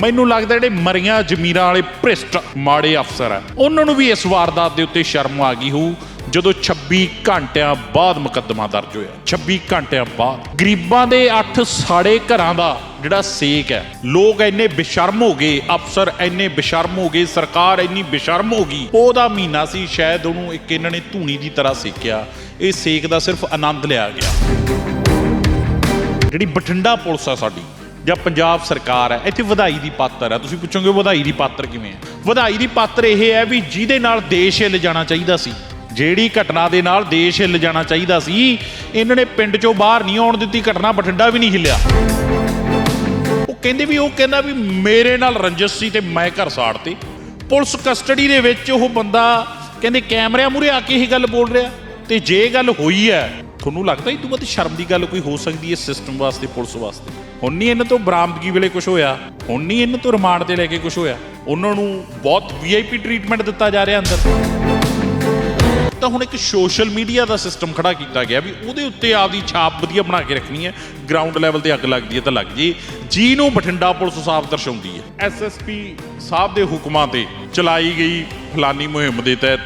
ਮੈਨੂੰ ਲੱਗਦਾ ਜਿਹੜੇ ਮਰੀਆਂ ਜ਼ਮੀਰਾਂ ਵਾਲੇ ਭ੍ਰਿਸ਼ਟ ਮਾੜੇ ਅਫਸਰ ਆ, ਉਹਨਾਂ ਨੂੰ ਵੀ ਇਸ ਵਾਰਦਾਤ ਦੇ ਉੱਤੇ ਸ਼ਰਮ ਆ ਗਈ ਹੋਊ, ਜਦੋਂ 26 ਘੰਟਿਆਂ ਬਾਅਦ ਮੁਕੱਦਮਾ ਦਰਜ ਹੋਇਆ। 26 ਘੰਟਿਆਂ ਬਾਅਦ। ਗਰੀਬਾਂ ਦੇ 8 ਸਾੜੇ ਘਰਾਂ ਦਾ ਜਿਹੜਾ ਸੇਕ ਹੈ, ਲੋਕ ਇੰਨੇ ਬੇਸ਼ਰਮ ਹੋ ਗਏ, ਅਫਸਰ ਇੰਨੇ ਬੇਸ਼ਰਮ ਹੋ ਗਏ, ਸਰਕਾਰ ਇੰਨੀ ਬੇਸ਼ਰਮ ਹੋ ਗਈ, ਉਹਦਾ ਮਹੀਨਾ ਸੀ ਸ਼ਾਇਦ ਉਹਨੂੰ ਇੱਕ ਇਹਨਾਂ ਨੇ ਧੂਣੀ ਦੀ ਤਰ੍ਹਾਂ ਸੇਕਿਆ। ਇਹ ਸੇਕ ਦਾ ਸਿਰਫ ਆਨੰਦ ਲਿਆ ਗਿਆ। ਜਿਹੜੀ ਬਠਿੰਡਾ ਪੁਲਿਸ ਆ ਸਾਡੀ ਜਾਂ ਪੰਜਾਬ ਸਰਕਾਰ ਹੈ, ਇੱਥੇ ਵਧਾਈ ਦੀ ਪਾਤਰ ਹੈ। ਤੁਸੀਂ ਪੁੱਛੋਗੇ ਵਧਾਈ ਦੀ ਪਾਤਰ ਕਿਵੇਂ ਹੈ? ਵਧਾਈ ਦੀ ਪਾਤਰ ਇਹ ਹੈ ਵੀ ਜਿਹਦੇ ਨਾਲ ਦੇਸ਼ ਹਿੱਲ ਜਾਣਾ ਚਾਹੀਦਾ ਸੀ, ਜਿਹੜੀ ਘਟਨਾ ਦੇ ਨਾਲ ਦੇਸ਼ ਹਿੱਲ ਜਾਣਾ ਚਾਹੀਦਾ ਸੀ, ਇਹਨਾਂ ਨੇ ਪਿੰਡ ਚੋਂ ਬਾਹਰ ਨਹੀਂ ਆਉਣ ਦਿੱਤੀ, ਘਟਨਾ ਬਠਿੰਡਾ ਵੀ ਨਹੀਂ ਹਿੱਲਿਆ। ਉਹ ਕਹਿੰਦੇ ਵੀ, ਉਹ ਕਹਿੰਦਾ ਵੀ ਮੇਰੇ ਨਾਲ ਰੰਜਿਸ਼ ਸੀ ਤੇ ਮੈਂ ਘਰ ਸਾੜਤੇ। ਪੁਲਿਸ ਕਸਟਡੀ ਦੇ ਵਿੱਚ ਉਹ ਬੰਦਾ ਕਹਿੰਦੇ ਕੈਮਰਿਆਂ ਮੂਰੇ ਆ ਕੇ ਇਹ ਗੱਲ ਬੋਲ ਰਿਹਾ। ਤੇ ਜੇ ਗੱਲ ਹੋਈ ਹੈ, ਤੁਹਾਨੂੰ ਲੱਗਦਾ ਇਹ ਤੋਂ ਵੱਧ ਸ਼ਰਮ ਦੀ ਗੱਲ ਕੋਈ ਹੋ ਸਕਦੀ ਹੈ ਸਿਸਟਮ ਵਾਸਤੇ, ਪੁਲਿਸ ਵਾਸਤੇ? ਹੁਣ ਨਹੀਂ ਇਹਨਾਂ ਤੋਂ ਬਰਾਮਦਗੀ ਵੇਲੇ ਕੁਝ ਹੋਇਆ, ਹੁਣ ਨਹੀਂ ਇਹਨਾਂ ਤੋਂ ਰਿਮਾਂਡ ਤੇ ਲੈ ਕੇ ਕੁਝ ਹੋਇਆ, ਉਹਨਾਂ ਨੂੰ ਬਹੁਤ ਵੀਆਈਪੀ ਟ੍ਰੀਟਮੈਂਟ ਦਿੱਤਾ ਜਾ ਰਿਹਾ ਅੰਦਰ। ਤਾਂ ਹੁਣ ਇੱਕ ਸੋਸ਼ਲ ਮੀਡੀਆ ਦਾ ਸਿਸਟਮ ਖੜਾ ਕੀਤਾ ਗਿਆ ਵੀ ਉਹਦੇ ਉੱਤੇ ਆਪਦੀ ਛਾਪ ਵਧੀਆ ਬਣਾ ਕੇ ਰੱਖਣੀ ਹੈ ਗਰਾਊਂਡ ਲੈਵਲ ਤੇ ਅੱਗ ਲੱਗਦੀ ਹੈ ਤਾਂ ਲੱਗ ਜਾਈਏ ਜੀ ਨੂੰ ਬਠਿੰਡਾ ਪੁਲਿਸ ਸਾਫ਼ ਦਰਸਾਉਂਦੀ ਹੈ। ਐਸਐਸਪੀ ਸਾਹਿਬ ਦੇ ਹੁਕਮਾਂ ਤੇ ਚਲਾਈ ਗਈ ਫਲਾਨੀ ਮੁਹਿੰਮ ਦੇ ਤਹਿਤ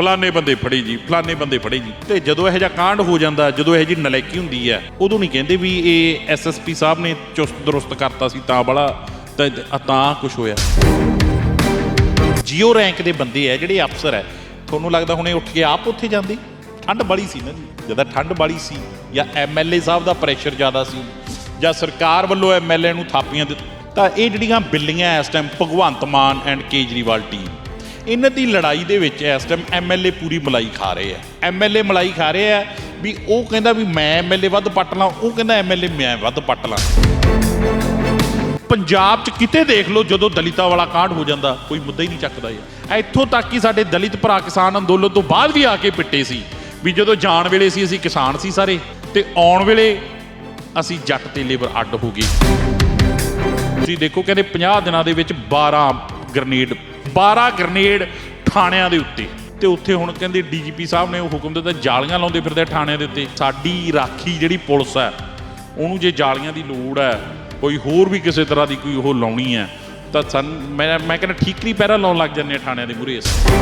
ਫਲਾਣੇ ਬੰਦੇ ਫੜੇ ਜੀ, ਫਲਾਣੇ ਬੰਦੇ ਫੜੇ ਜੀ। ਤੇ ਜਦੋਂ ਇਹੋ ਜਿਹਾ ਕਾਂਡ ਹੋ ਜਾਂਦਾ, ਜਦੋਂ ਇਹੋ ਜਿਹੀ ਨਲਾਇਕੀ ਹੁੰਦੀ ਹੈ, ਉਦੋਂ ਨਹੀਂ ਕਹਿੰਦੇ ਵੀ ਇਹ ਐਸਐਸਪੀ ਸਾਹਿਬ ਨੇ ਚੁਸਤ ਦਰੁਸਤ ਕਰਤਾ ਸੀ, ਤਾਂ ਬੜਾ ਤਾਂ ਤਾਂ ਕੁਝ ਹੋਇਆ। ਜੀਓ ਰੈਂਕ ਦੇ ਬੰਦੇ ਆ, ਜਿਹੜੇ ਅਫਸਰ ਹੈ ਤੁਹਾਨੂੰ ਲੱਗਦਾ ਹੁਣੇ ਉੱਠ ਕੇ ਆਪ ਉੱਥੇ ਜਾਂਦੇ? ਠੰਡ ਬੜੀ ਸੀ ਨਾ ਜੀ, ਜਦੋਂ ਠੰਡ ਬੜੀ ਸੀ, ਜਾਂ ਐਮਐਲਏ ਸਾਹਿਬ ਦਾ ਪ੍ਰੈਸ਼ਰ ਜ਼ਿਆਦਾ ਸੀ, ਜਾਂ ਸਰਕਾਰ ਵੱਲੋਂ ਐਮਐਲਏ ਨੂੰ ਥਾਪੀਆਂ ਦਿੱਤ ਤਾਂ ਇਹ ਜਿਹੜੀਆਂ ਬਿੱਲੀਆਂ ਇਸ time Bhagwant Mann and Kejriwal team ਇਹਨਾਂ ਦੀ ਲੜਾਈ ਦੇ ਵਿੱਚ ਇਸ ਟਾਈਮ ਐਮਐਲਏ ਪੂਰੀ ਮਲਾਈ ਖਾ ਰਹੇ ਆ। ਐਮਐਲਏ ਮਲਾਈ ਖਾ ਰਹੇ ਆ ਵੀ ਉਹ ਕਹਿੰਦਾ ਵੀ ਮੈਂ ਐਮਐਲਏ ਵੱਧ ਪੱਟ ਲਾਂ, ਉਹ ਕਹਿੰਦਾ ਐਮਐਲਏ ਮੈਂ ਵੱਧ ਪੱਟ ਲਾਂ। ਪੰਜਾਬ 'ਚ ਕਿਤੇ ਦੇਖ ਲਓ ਜਦੋਂ ਦਲਿਤਾਂ ਵਾਲਾ ਕਾਂਡ ਹੋ ਜਾਂਦਾ, ਕੋਈ ਮੁੱਦਾ ਹੀ ਨਹੀਂ ਚੱਕਦਾ ਯਾਰ। ਇੱਥੋਂ ਤੱਕ ਕਿ ਸਾਡੇ ਦਲਿਤ ਭਰਾ ਕਿਸਾਨ ਅੰਦੋਲਨ ਤੋਂ ਬਾਅਦ ਵੀ ਆ ਕੇ ਪਿੱਟੇ ਸੀ, ਵੀ ਜਦੋਂ ਜਾਣ ਵੇਲੇ ਸੀ, ਅਸੀਂ ਕਿਸਾਨ ਸੀ ਸਾਰੇ, ਤੇ ਆਉਣ ਵੇਲੇ ਅਸੀਂ ਜੱਟ ਤੇ ਲੇਬਰ ਅੱਡ ਹੋ ਗਏ। ਤੁਸੀਂ ਦੇਖੋ ਕਹਿੰਦੇ 50 ਦਿਨਾਂ ਦੇ ਵਿੱਚ 12 ਗ੍ਰਨੇਡ 12 ਗ੍ਰਨੇਡ ਥਾਣਿਆਂ ਦੇ ਉੱਤੇ। ਤੇ ਉੱਥੇ ਹੁਣ ਕਹਿੰਦੇ ਡੀਜੀਪੀ ਸਾਹਿਬ ਨੇ ਉਹ ਹੁਕਮ ਦਿੱਤਾ, ਜਾਲੀਆਂ ਲਾਉਂਦੇ ਫਿਰਦੇ ਥਾਣਿਆਂ ਦੇ ਉੱਤੇ। ਸਾਡੀ ਰਾਖੀ ਜਿਹੜੀ ਪੁਲਿਸ ਹੈ, ਉਹਨੂੰ ਜੇ ਜਾਲੀਆਂ ਦੀ ਲੋੜ ਹੈ, ਕੋਈ ਹੋਰ ਵੀ ਕਿਸੇ ਤਰ੍ਹਾਂ ਦੀ ਕੋਈ ਉਹ ਲਾਉਣੀ ਹੈ, ਤਾਂ ਸਨ ਮੈਂ ਮੈਂ ਕਹਿੰਦਾ ਠੀਕਰੀ ਪਹਿਰਾ ਲਾਉਣ ਲੱਗ ਜਾਂਦੇ ਆ ਥਾਣਿਆਂ ਦੇ ਮੂਹਰੇ ਅਸੀਂ।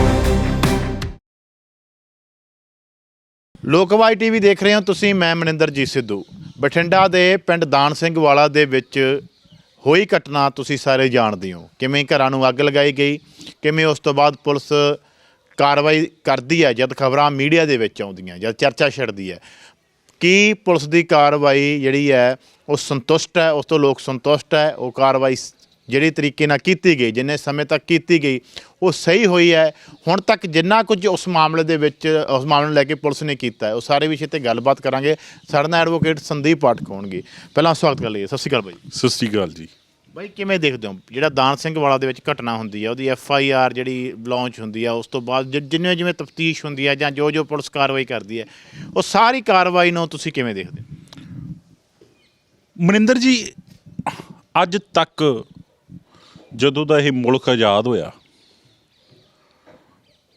ਲੋਕਵਾਈ ਟੀਵੀ ਦੇਖ ਰਹੇ ਹੋ ਤੁਸੀਂ, ਮੈਂ ਮਨਿੰਦਰਜੀਤ ਸਿੱਧੂ। ਬਠਿੰਡਾ ਦੇ ਪਿੰਡ ਦਾਨ ਸਿੰਘ ਵਾਲਾ ਦੇ ਵਿੱਚ ਹੋਈ ਘਟਨਾ ਤੁਸੀਂ ਸਾਰੇ ਜਾਣਦੇ ਹੋ। ਕਿਵੇਂ ਘਰਾਂ ਨੂੰ ਅੱਗ ਲਗਾਈ ਗਈ, ਕਿਵੇਂ ਉਸ ਤੋਂ ਬਾਅਦ ਪੁਲਿਸ ਕਾਰਵਾਈ ਕਰਦੀ ਹੈ, ਜਦ ਖਬਰਾਂ ਮੀਡੀਆ ਦੇ ਵਿੱਚ ਆਉਂਦੀਆਂ, ਜਦ ਚਰਚਾ ਛਿੜਦੀ ਹੈ। ਕੀ ਪੁਲਿਸ ਦੀ ਕਾਰਵਾਈ ਜਿਹੜੀ ਹੈ, ਉਹ ਸੰਤੁਸ਼ਟ ਹੈ, ਉਸ ਤੋਂ ਲੋਕ ਸੰਤੁਸ਼ਟ ਹੈ, ਉਹ ਕਾਰਵਾਈ ਜਿਹੜੇ ਤਰੀਕੇ ਨਾਲ ਕੀਤੀ ਗਈ, ਜਿੰਨੇ ਸਮੇਂ ਤੱਕ ਕੀਤੀ ਗਈ ਉਹ ਸਹੀ ਹੋਈ ਹੈ। ਹੁਣ ਤੱਕ ਜਿੰਨਾ ਕੁਝ ਉਸ ਮਾਮਲੇ ਦੇ ਵਿੱਚ ਉਸ ਮਾਮਲੇ ਨੂੰ ਲੈ ਕੇ ਪੁਲਿਸ ਨੇ ਕੀਤਾ ਹੈ ਉਹ ਸਾਰੇ ਵਿਸ਼ੇ ਤੇ ਗੱਲਬਾਤ ਕਰਾਂਗੇ। ਸਾਡੇ ਨਾਲ ਐਡਵੋਕੇਟ ਸੰਦੀਪ ਪਾਠਕ ਹੋਣਗੇ। ਪਹਿਲਾਂ ਸਵਾਗਤ ਕਰ ਲਈਏ। ਸਤਿ ਸ਼੍ਰੀ ਅਕਾਲ ਬਾਈ। ਸਤਿ ਸ਼੍ਰੀ ਅਕਾਲ ਜੀ। ਬਾਈ ਕਿਵੇਂ ਦੇਖਦੇ ਹੋ? ਜਿਹੜਾ ਦਾਨ ਸਿੰਘ ਵਾਲਾ ਦੇ ਵਿੱਚ ਘਟਨਾ ਹੁੰਦੀ ਹੈ ਉਹਦੀ ਐਫ ਆਈ ਆਰ ਜਿਹੜੀ ਲਾਂਚ ਹੁੰਦੀ ਹੈ ਉਸ ਤੋਂ ਬਾਅਦ ਜਿੰਨੇ ਜਿਵੇਂ ਤਫਤੀਸ਼ ਹੁੰਦੀ ਹੈ ਜਾਂ ਜੋ ਜੋ ਪੁਲਿਸ ਕਾਰਵਾਈ ਕਰਦੀ ਹੈ ਉਹ ਸਾਰੀ ਕਾਰਵਾਈ ਨੂੰ ਤੁਸੀਂ ਕਿਵੇਂ ਦੇਖਦੇ ਹੋ? ਮਨਿੰਦਰ ਜੀ ਅੱਜ ਤੱਕ ਜਦੋਂ ਦਾ ਇਹ ਮੁਲਕ ਆਜ਼ਾਦ ਹੋਇਆ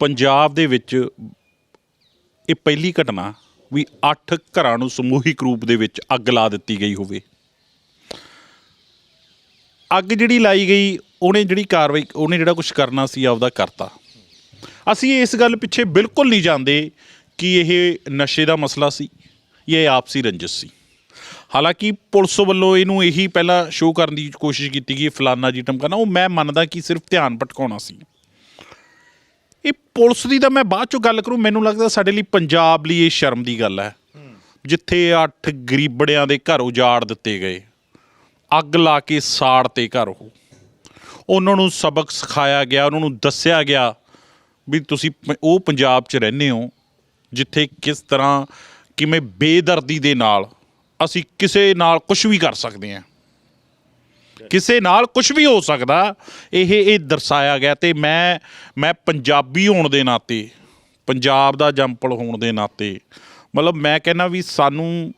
ਪੰਜਾਬ ਦੇ ਵਿੱਚ ਇਹ ਪਹਿਲੀ ਘਟਨਾ ਵੀ 8 ਘਰਾਂ ਨੂੰ ਸਮੂਹਿਕ ਰੂਪ ਦੇ ਵਿੱਚ ਅੱਗ ਲਾ ਦਿੱਤੀ ਗਈ ਹੋਵੇ। ਅੱਗ ਜਿਹੜੀ ਲਾਈ ਗਈ, ਉਹਨੇ ਜਿਹੜੀ ਕਾਰਵਾਈ, ਉਹਨੇ ਜਿਹੜਾ ਕੁਝ ਕਰਨਾ ਸੀ, ਆਪਦਾ ਕਰਤਾ। ਅਸੀਂ ਇਸ ਗੱਲ ਪਿੱਛੇ ਬਿਲਕੁਲ ਨਹੀਂ ਜਾਂਦੇ ਕਿ ਇਹ ਨਸ਼ੇ ਦਾ ਮਸਲਾ ਸੀ ਜਾਂ ਇਹ ਆਪਸੀ ਰੰਜਿਸ਼ ਸੀ। ਹਾਲਾਂਕਿ ਪੁਲਿਸ ਵੱਲੋਂ ਇਹਨੂੰ ਇਹੀ ਪਹਿਲਾਂ ਸ਼ੋਅ ਕਰਨ ਦੀ ਕੋਸ਼ਿਸ਼ ਕੀਤੀ ਗਈ, ਫਲਾਨਾ ਜੀ ਟਮਕਾਣਾ ਉਹ ਮੈਂ ਮੰਨਦਾ ਕਿ ਸਿਰਫ ਧਿਆਨ ਭਟਕਾਉਣਾ ਸੀ। ਇਹ ਪੁਲਿਸ ਦੀ ਤਾਂ ਮੈਂ ਬਾਅਦ ਚੋਂ ਗੱਲ ਕਰੂੰ, ਮੈਨੂੰ ਲੱਗਦਾ ਸਾਡੇ ਲਈ ਪੰਜਾਬ ਲਈ ਇਹ ਸ਼ਰਮ ਦੀ ਗੱਲ ਹੈ। ਜਿੱਥੇ 8 ਗਰੀਬੜਿਆਂ ਦੇ ਘਰ ਉਜਾੜ ਦਿੱਤੇ ਗਏ, ਅੱਗ ਲਾ ਕੇ ਸਾੜ ਤੇ ਘਰ ਉਹ। ਉਹਨਾਂ ਨੂੰ ਸਬਕ ਸਿਖਾਇਆ ਗਿਆ, ਉਹਨਾਂ ਨੂੰ ਦੱਸਿਆ ਗਿਆ ਵੀ ਤੁਸੀਂ ਪ- ਉਹ ਪੰਜਾਬ 'ਚ ਰਹਿੰਦੇ ਹੋ, ਜਿੱਥੇ ਕਿਸ ਤਰ੍ਹਾਂ ਕਿਵੇਂ ਬੇਦਰਦੀ ਦੇ ਨਾਲ ਅਸੀਂ ਕਿਸੇ ਨਾਲ ਕੁਝ ਵੀ ਕਰ ਸਕਦੇ ਹਾਂ। ਕਿਸੇ ਨਾਲ ਕੁਝ ਵੀ ਹੋ ਸਕਦਾ, ਇਹ ਇਹ ਦਰਸਾਇਆ ਗਿਆ ਤੇ ਮੈਂ ਮੈਂ ਪੰਜਾਬੀ ਹੋਣ ਦੇ ਨਾਤੇ, ਪੰਜਾਬ ਦਾ ਜੰਪਲ ਹੋਣ ਦੇ ਨਾਤੇ, ਮਤਲਬ ਮੈਂ ਕਹਿੰਦਾ ਵੀ ਸਾਨੂੰ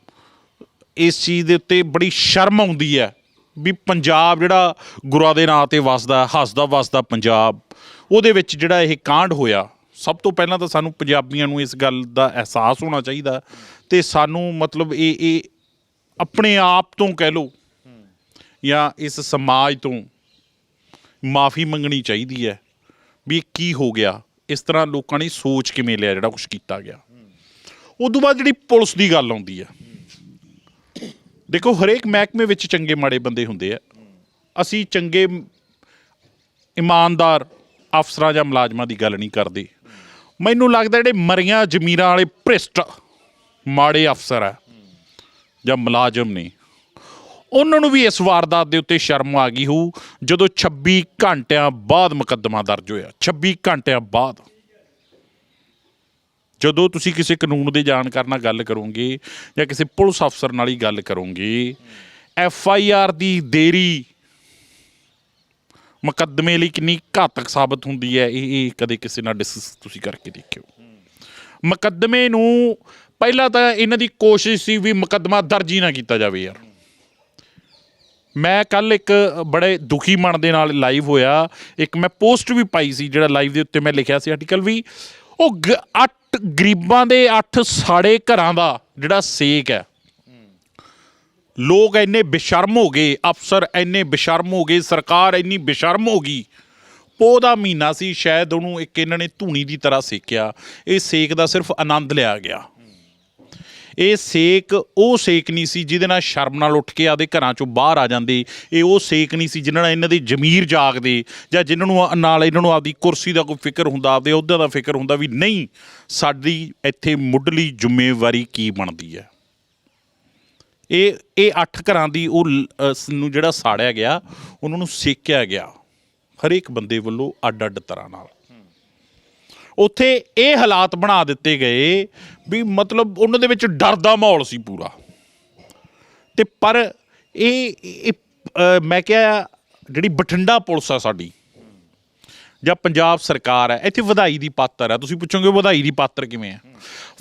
ਇਸ ਚੀਜ਼ ਦੇ ਉੱਤੇ ਬੜੀ ਸ਼ਰਮ ਆਉਂਦੀ ਹੈ ਵੀ ਪੰਜਾਬ ਜਿਹੜਾ ਗੁਰਾਂ ਦੇ ਨਾਂ ਤੇ ਵਸਦਾ, ਹੱਸਦਾ, ਵਸਦਾ ਪੰਜਾਬ, ਉਹਦੇ ਵਿੱਚ ਜਿਹੜਾ ਇਹ ਕਾਂਡ ਹੋਇਆ, ਸਭ ਤੋਂ ਪਹਿਲਾਂ ਤਾਂ ਸਾਨੂੰ ਪੰਜਾਬੀਆਂ ਨੂੰ ਇਸ ਗੱਲ ਦਾ ਅਹਿਸਾਸ ਹੋਣਾ ਚਾਹੀਦਾ ਤੇ ਸਾਨੂੰ ਮਤਲਬ ਇਹ ਇਹ ਆਪਣੇ ਆਪ ਤੋਂ ਕਹਿ ਲਓ ਜਾਂ ਇਸ ਸਮਾਜ ਤੋਂ ਮਾਫੀ ਮੰਗਣੀ ਚਾਹੀਦੀ ਹੈ ਵੀ ਕੀ ਹੋ ਗਿਆ? ਇਸ ਤਰ੍ਹਾਂ ਲੋਕਾਂ ਨੇ ਸੋਚ ਕਿਵੇਂ ਲਿਆ ਜਿਹੜਾ ਕੁਝ ਕੀਤਾ ਗਿਆ? ਉਦੋਂ ਬਾਅਦ ਜਿਹੜੀ ਪੁਲਿਸ ਦੀ ਗੱਲ ਆਉਂਦੀ ਆ ਦੇਖੋ, ਹਰੇਕ ਮਹਿਕਮੇ ਵਿੱਚ ਚੰਗੇ ਮਾੜੇ ਬੰਦੇ ਹੁੰਦੇ ਆ। ਅਸੀਂ ਚੰਗੇ ਇਮਾਨਦਾਰ ਅਫਸਰਾਂ ਜਾਂ ਮੁਲਾਜ਼ਮਾਂ ਦੀ ਗੱਲ ਨਹੀਂ ਕਰਦੇ। ਮੈਨੂੰ ਲੱਗਦਾ ਜਿਹੜੇ ਮਰੀਆਂ ਜ਼ਮੀਰਾਂ ਵਾਲੇ ਭ੍ਰਿਸ਼ਟ ਮਾੜੇ ਅਫਸਰ ਆ ਜਾਂ ਮੁਲਾਜ਼ਮ ਨੇ ਉਹਨਾਂ ਨੂੰ ਵੀ ਇਸ ਵਾਰਦਾਤ ਦੇ ਉੱਤੇ ਸ਼ਰਮ ਆ ਗਈ ਹੋਊ, ਜਦੋਂ 26 ਘੰਟਿਆਂ ਬਾਅਦ ਮੁਕੱਦਮਾ ਦਰਜ ਹੋਇਆ। 26 ਘੰਟਿਆਂ ਬਾਅਦ। ਜਦੋਂ ਤੁਸੀਂ ਕਿਸੇ ਕਾਨੂੰਨ ਦੇ ਜਾਣਕਾਰ ਨਾਲ ਗੱਲ ਕਰੋਗੇ ਜਾਂ ਕਿਸੇ ਪੁਲਿਸ ਅਫਸਰ ਨਾਲ ਹੀ ਗੱਲ ਕਰੋਗੇ, ਐਫ ਆਈ ਆਰ ਦੀ ਦੇਰੀ ਮੁਕੱਦਮੇ ਲਈ ਕਿੰਨੀ ਘਾਤਕ ਸਾਬਤ ਹੁੰਦੀ ਹੈ, ਇਹ ਇਹ ਕਦੇ ਕਿਸੇ ਨਾਲ ਡਿਸਕਸ ਤੁਸੀਂ ਕਰਕੇ ਦੇਖਿਓ। ਮੁਕੱਦਮੇ ਨੂੰ ਪਹਿਲਾਂ ਤਾਂ ਇਹਨਾਂ ਦੀ ਕੋਸ਼ਿਸ਼ ਸੀ ਵੀ ਮੁਕੱਦਮਾ ਦਰਜ ਹੀ ਨਾ ਕੀਤਾ ਜਾਵੇ ਯਾਰ। ਮੈਂ ਕੱਲ ਇੱਕ ਬੜੇ ਦੁਖੀ ਮਨ ਦੇ ਨਾਲ ਲਾਈਵ ਹੋਇਆ। ਇੱਕ ਮੈਂ ਪੋਸਟ ਵੀ ਪਾਈ ਸੀ ਜਿਹੜਾ ਲਾਈਵ ਦੇ ਉੱਤੇ ਮੈਂ ਲਿਖਿਆ ਸੀ ਆਰਟੀਕਲ ਵੀ। ਉਹ ਗ- ਅੱਠ ਗਰੀਬਾਂ ਦੇ ਅੱਠ ਸਾੜੇ ਘਰਾਂ ਦਾ ਜਿਹੜਾ ਸੇਕ ਹੈ। ਲੋਕ ਇੰਨੇ ਬੇਸ਼ਰਮ ਹੋ ਗਏ, ਅਫਸਰ ਇੰਨੇ ਬੇਸ਼ਰਮ ਹੋ ਗਏ, ਸਰਕਾਰ ਇੰਨੀ ਬੇਸ਼ਰਮ ਹੋ ਗਈ। ਪੋ ਦਾ ਮਹੀਨਾ ਸੀ, ਸ਼ਾਇਦ ਉਹਨੂੰ ਇੱਕ ਇਹਨਾਂ ਨੇ ਧੂਣੀ ਦੀ ਤਰ੍ਹਾਂ ਸੇਕਿਆ। ਇਹ ਸੇਕ ਦਾ ਸਿਰਫ ਆਨੰਦ ਲਿਆ ਗਿਆ। ਇਹ ਸੇਕ, ਉਹ ਸੇਕ ਨਹੀਂ ਸੀ ਜਿਹਦੇ ਨਾਲ ਸ਼ਰਮ ਨਾਲ ਉੱਠ ਕੇ ਆਦੇ ਘਰਾਂ ਚੋਂ ਬਾਹਰ ਆ ਜਾਂਦੇ। ਇਹ ਉਹ ਸੇਕ ਨਹੀਂ ਸੀ ਜਿਨ੍ਹਾਂ ਨਾਲ ਇਹਨਾਂ ਦੀ ਜ਼ਮੀਰ ਜਾਗਦੇ ਜਾਂ ਜਿਨ੍ਹਾਂ ਨੂੰ ਨਾਲ ਇਹਨਾਂ ਨੂੰ ਆਪਦੀ ਕੁਰਸੀ ਦਾ ਕੋਈ ਫਿਕਰ ਹੁੰਦਾ, ਆਪਦੇ ਅਹੁਦੇ ਦਾ ਫਿਕਰ ਹੁੰਦਾ ਵੀ ਨਹੀਂ, ਸਾਡੀ ਇੱਥੇ ਮੁੱਢਲੀ ਜ਼ਿੰਮੇਵਾਰੀ ਕੀ ਬਣਦੀ ਹੈ? ਇਹ ਇਹ ਅੱਠ ਘਰਾਂ ਦੀ ਉਹ ਨੂੰ ਜਿਹੜਾ ਸਾੜਿਆ ਗਿਆ, ਉਹਨਾਂ ਨੂੰ ਸੇਕਿਆ ਗਿਆ। ਹਰੇਕ ਬੰਦੇ ਵੱਲੋਂ ਅੱਡ ਅੱਡ ਤਰ੍ਹਾਂ ਨਾਲ। ਉੱਥੇ ਇਹ ਹਾਲਾਤ ਬਣਾ ਦਿੱਤੇ ਗਏ ਵੀ ਮਤਲਬ ਉਹਨਾਂ ਦੇ ਵਿੱਚ ਡਰ ਦਾ ਮਾਹੌਲ ਸੀ ਪੂਰਾ। ਤੇ ਪਰ ਇਹ ਇਹ ਅ, ਮੈਂ ਕਿਹਾ ਜਿਹੜੀ ਬਠਿੰਡਾ ਪੁਲਿਸ ਆ ਸਾਡੀ ਜਾਂ ਪੰਜਾਬ ਸਰਕਾਰ ਹੈ ਇੱਥੇ ਵਧਾਈ ਦੀ ਪਾਤਰ ਹੈ ਤੁਸੀਂ ਪੁੱਛੋਗੇ ਵਧਾਈ ਦੀ ਪਾਤਰ ਕਿਵੇਂ ਹੈ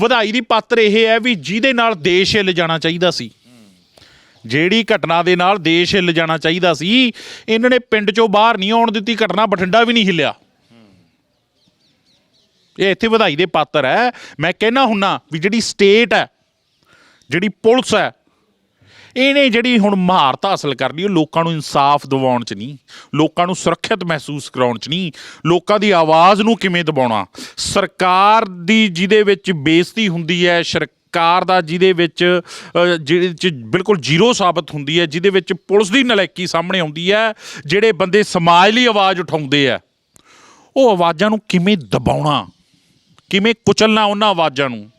ਵਧਾਈ ਦੀ ਪਾਤਰ ਇਹ ਹੈ ਵੀ ਜਿਹਦੇ ਨਾਲ ਦੇਸ਼ ਹਿੱਲ ਜਾਣਾ ਚਾਹੀਦਾ ਸੀ। ਜਿਹੜੀ ਘਟਨਾ ਦੇ ਨਾਲ ਦੇਸ਼ ਹਿੱਲ ਜਾਣਾ ਚਾਹੀਦਾ ਸੀ ਇਹਨਾਂ ਨੇ ਪਿੰਡ ਚੋਂ ਬਾਹਰ ਨਹੀਂ ਆਉਣ ਦਿੱਤੀ ਘਟਨਾ ਬਠਿੰਡਾ ਵੀ ਨਹੀਂ ਹਿੱਲਿਆ। ਇਹ ਇੱਥੇ ਵਧਾਈ ਦੇ ਪਾਤਰ ਹੈ। ਮੈਂ ਕਹਿਣਾ ਹੁੰਨਾ ਵੀ ਜਿਹੜੀ ਸਟੇਟ ਹੈ, ਜਿਹੜੀ ਪੁਲਿਸ ਹੈ, ਇਹਨੇ ਜਿਹੜੀ ਹੁਣ ਮਹਾਰਤ ਹਾਸਲ ਕਰ ਲਈ, ਉਹ ਲੋਕਾਂ ਨੂੰ ਇਨਸਾਫ ਦਿਵਾਉਣ 'ਚ ਨਹੀਂ, ਲੋਕਾਂ ਨੂੰ ਸੁਰੱਖਿਅਤ ਮਹਿਸੂਸ ਕਰਾਉਣ 'ਚ ਨਹੀਂ, ਲੋਕਾਂ ਦੀ ਆਵਾਜ਼ ਨੂੰ ਕਿਵੇਂ ਦਬਾਉਣਾ? ਸਰਕਾਰ ਦੀ ਜਿਹਦੇ ਵਿੱਚ ਬੇਇੱਜ਼ਤੀ ਹੁੰਦੀ ਹੈ, ਸਰਕਾਰ ਦਾ ਜਿਹਦੇ ਵਿੱਚ ਜਿਹਦੇ 'ਚ ਬਿਲਕੁਲ ਜ਼ੀਰੋ ਸਾਬਤ ਹੁੰਦੀ ਹੈ, ਜਿਹਦੇ ਵਿੱਚ ਪੁਲਿਸ ਦੀ ਨਲਾਇਕੀ ਸਾਹਮਣੇ ਆਉਂਦੀ ਹੈ, ਜਿਹੜੇ ਬੰਦੇ ਸਮਾਜ ਲਈ ਆਵਾਜ਼ ਉਠਾਉਂਦੇ ਆ, ਉਹ ਆਵਾਜ਼ਾਂ ਨੂੰ ਕਿਵੇਂ ਦਬਾਉਣਾ? ਕਿਵੇਂ ਕੁਚਲਣਾ ਉਹਨਾਂ ਆਵਾਜ਼ਾਂ ਨੂੰ?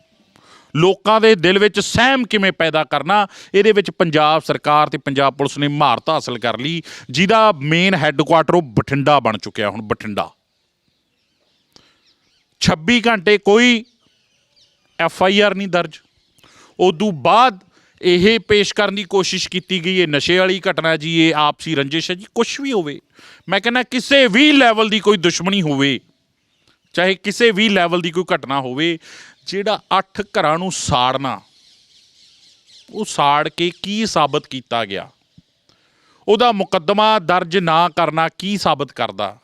ਲੋਕਾਂ ਦੇ ਦਿਲ ਵਿੱਚ ਸਹਿਮ ਕਿਵੇਂ ਪੈਦਾ ਕਰਨਾ? ਇਹਦੇ ਵਿੱਚ ਪੰਜਾਬ ਸਰਕਾਰ ਤੇ ਪੰਜਾਬ ਪੁਲਿਸ ਨੇ ਮਹਾਰਤ ਹਾਸਲ ਕਰ ਲਈ। ਜਿਹਦਾ ਮੇਨ ਹੈੱਡਕੁਆਟਰ ਉਹ ਬਠਿੰਡਾ ਬਣ ਚੁੱਕਿਆ ਹੁਣ, ਬਠਿੰਡਾ। 26 ਘੰਟੇ ਕੋਈ ਐਫ ਆਈ ਆਰ ਨਹੀਂ ਦਰਜ। ਉਦੋਂ ਬਾਅਦ ਇਹ ਪੇਸ਼ ਕਰਨ ਦੀ ਕੋਸ਼ਿਸ਼ ਕੀਤੀ ਗਈ, ਇਹ ਨਸ਼ੇ ਵਾਲੀ ਘਟਨਾ ਜੀ, ਇਹ ਆਪਸੀ ਰੰਜਿਸ਼ ਹੈ ਜੀ ਕੁਝ ਵੀ ਹੋਵੇ। ਮੈਂ ਕਹਿੰਦਾ ਕਿਸੇ ਵੀ ਲੈਵਲ ਦੀ ਕੋਈ ਦੁਸ਼ਮਣੀ ਹੋਵੇ ਚਾਹੇ ਕਿਸੇ ਵੀ ਲੈਵਲ ਦੀ ਕੋਈ ਘਟਨਾ ਹੋਵੇ ਜਿਹੜਾ ਅੱਠ ਘਰਾਂ ਨੂੰ ਸਾੜਨਾ ਉਹ ਸਾੜ ਕੇ ਕੀ ਸਾਬਤ ਕੀਤਾ ਗਿਆ? ਉਹਦਾ ਮੁਕੱਦਮਾ ਦਰਜ ਨਾ ਕਰਨਾ ਕੀ ਸਾਬਤ ਕਰਦਾ?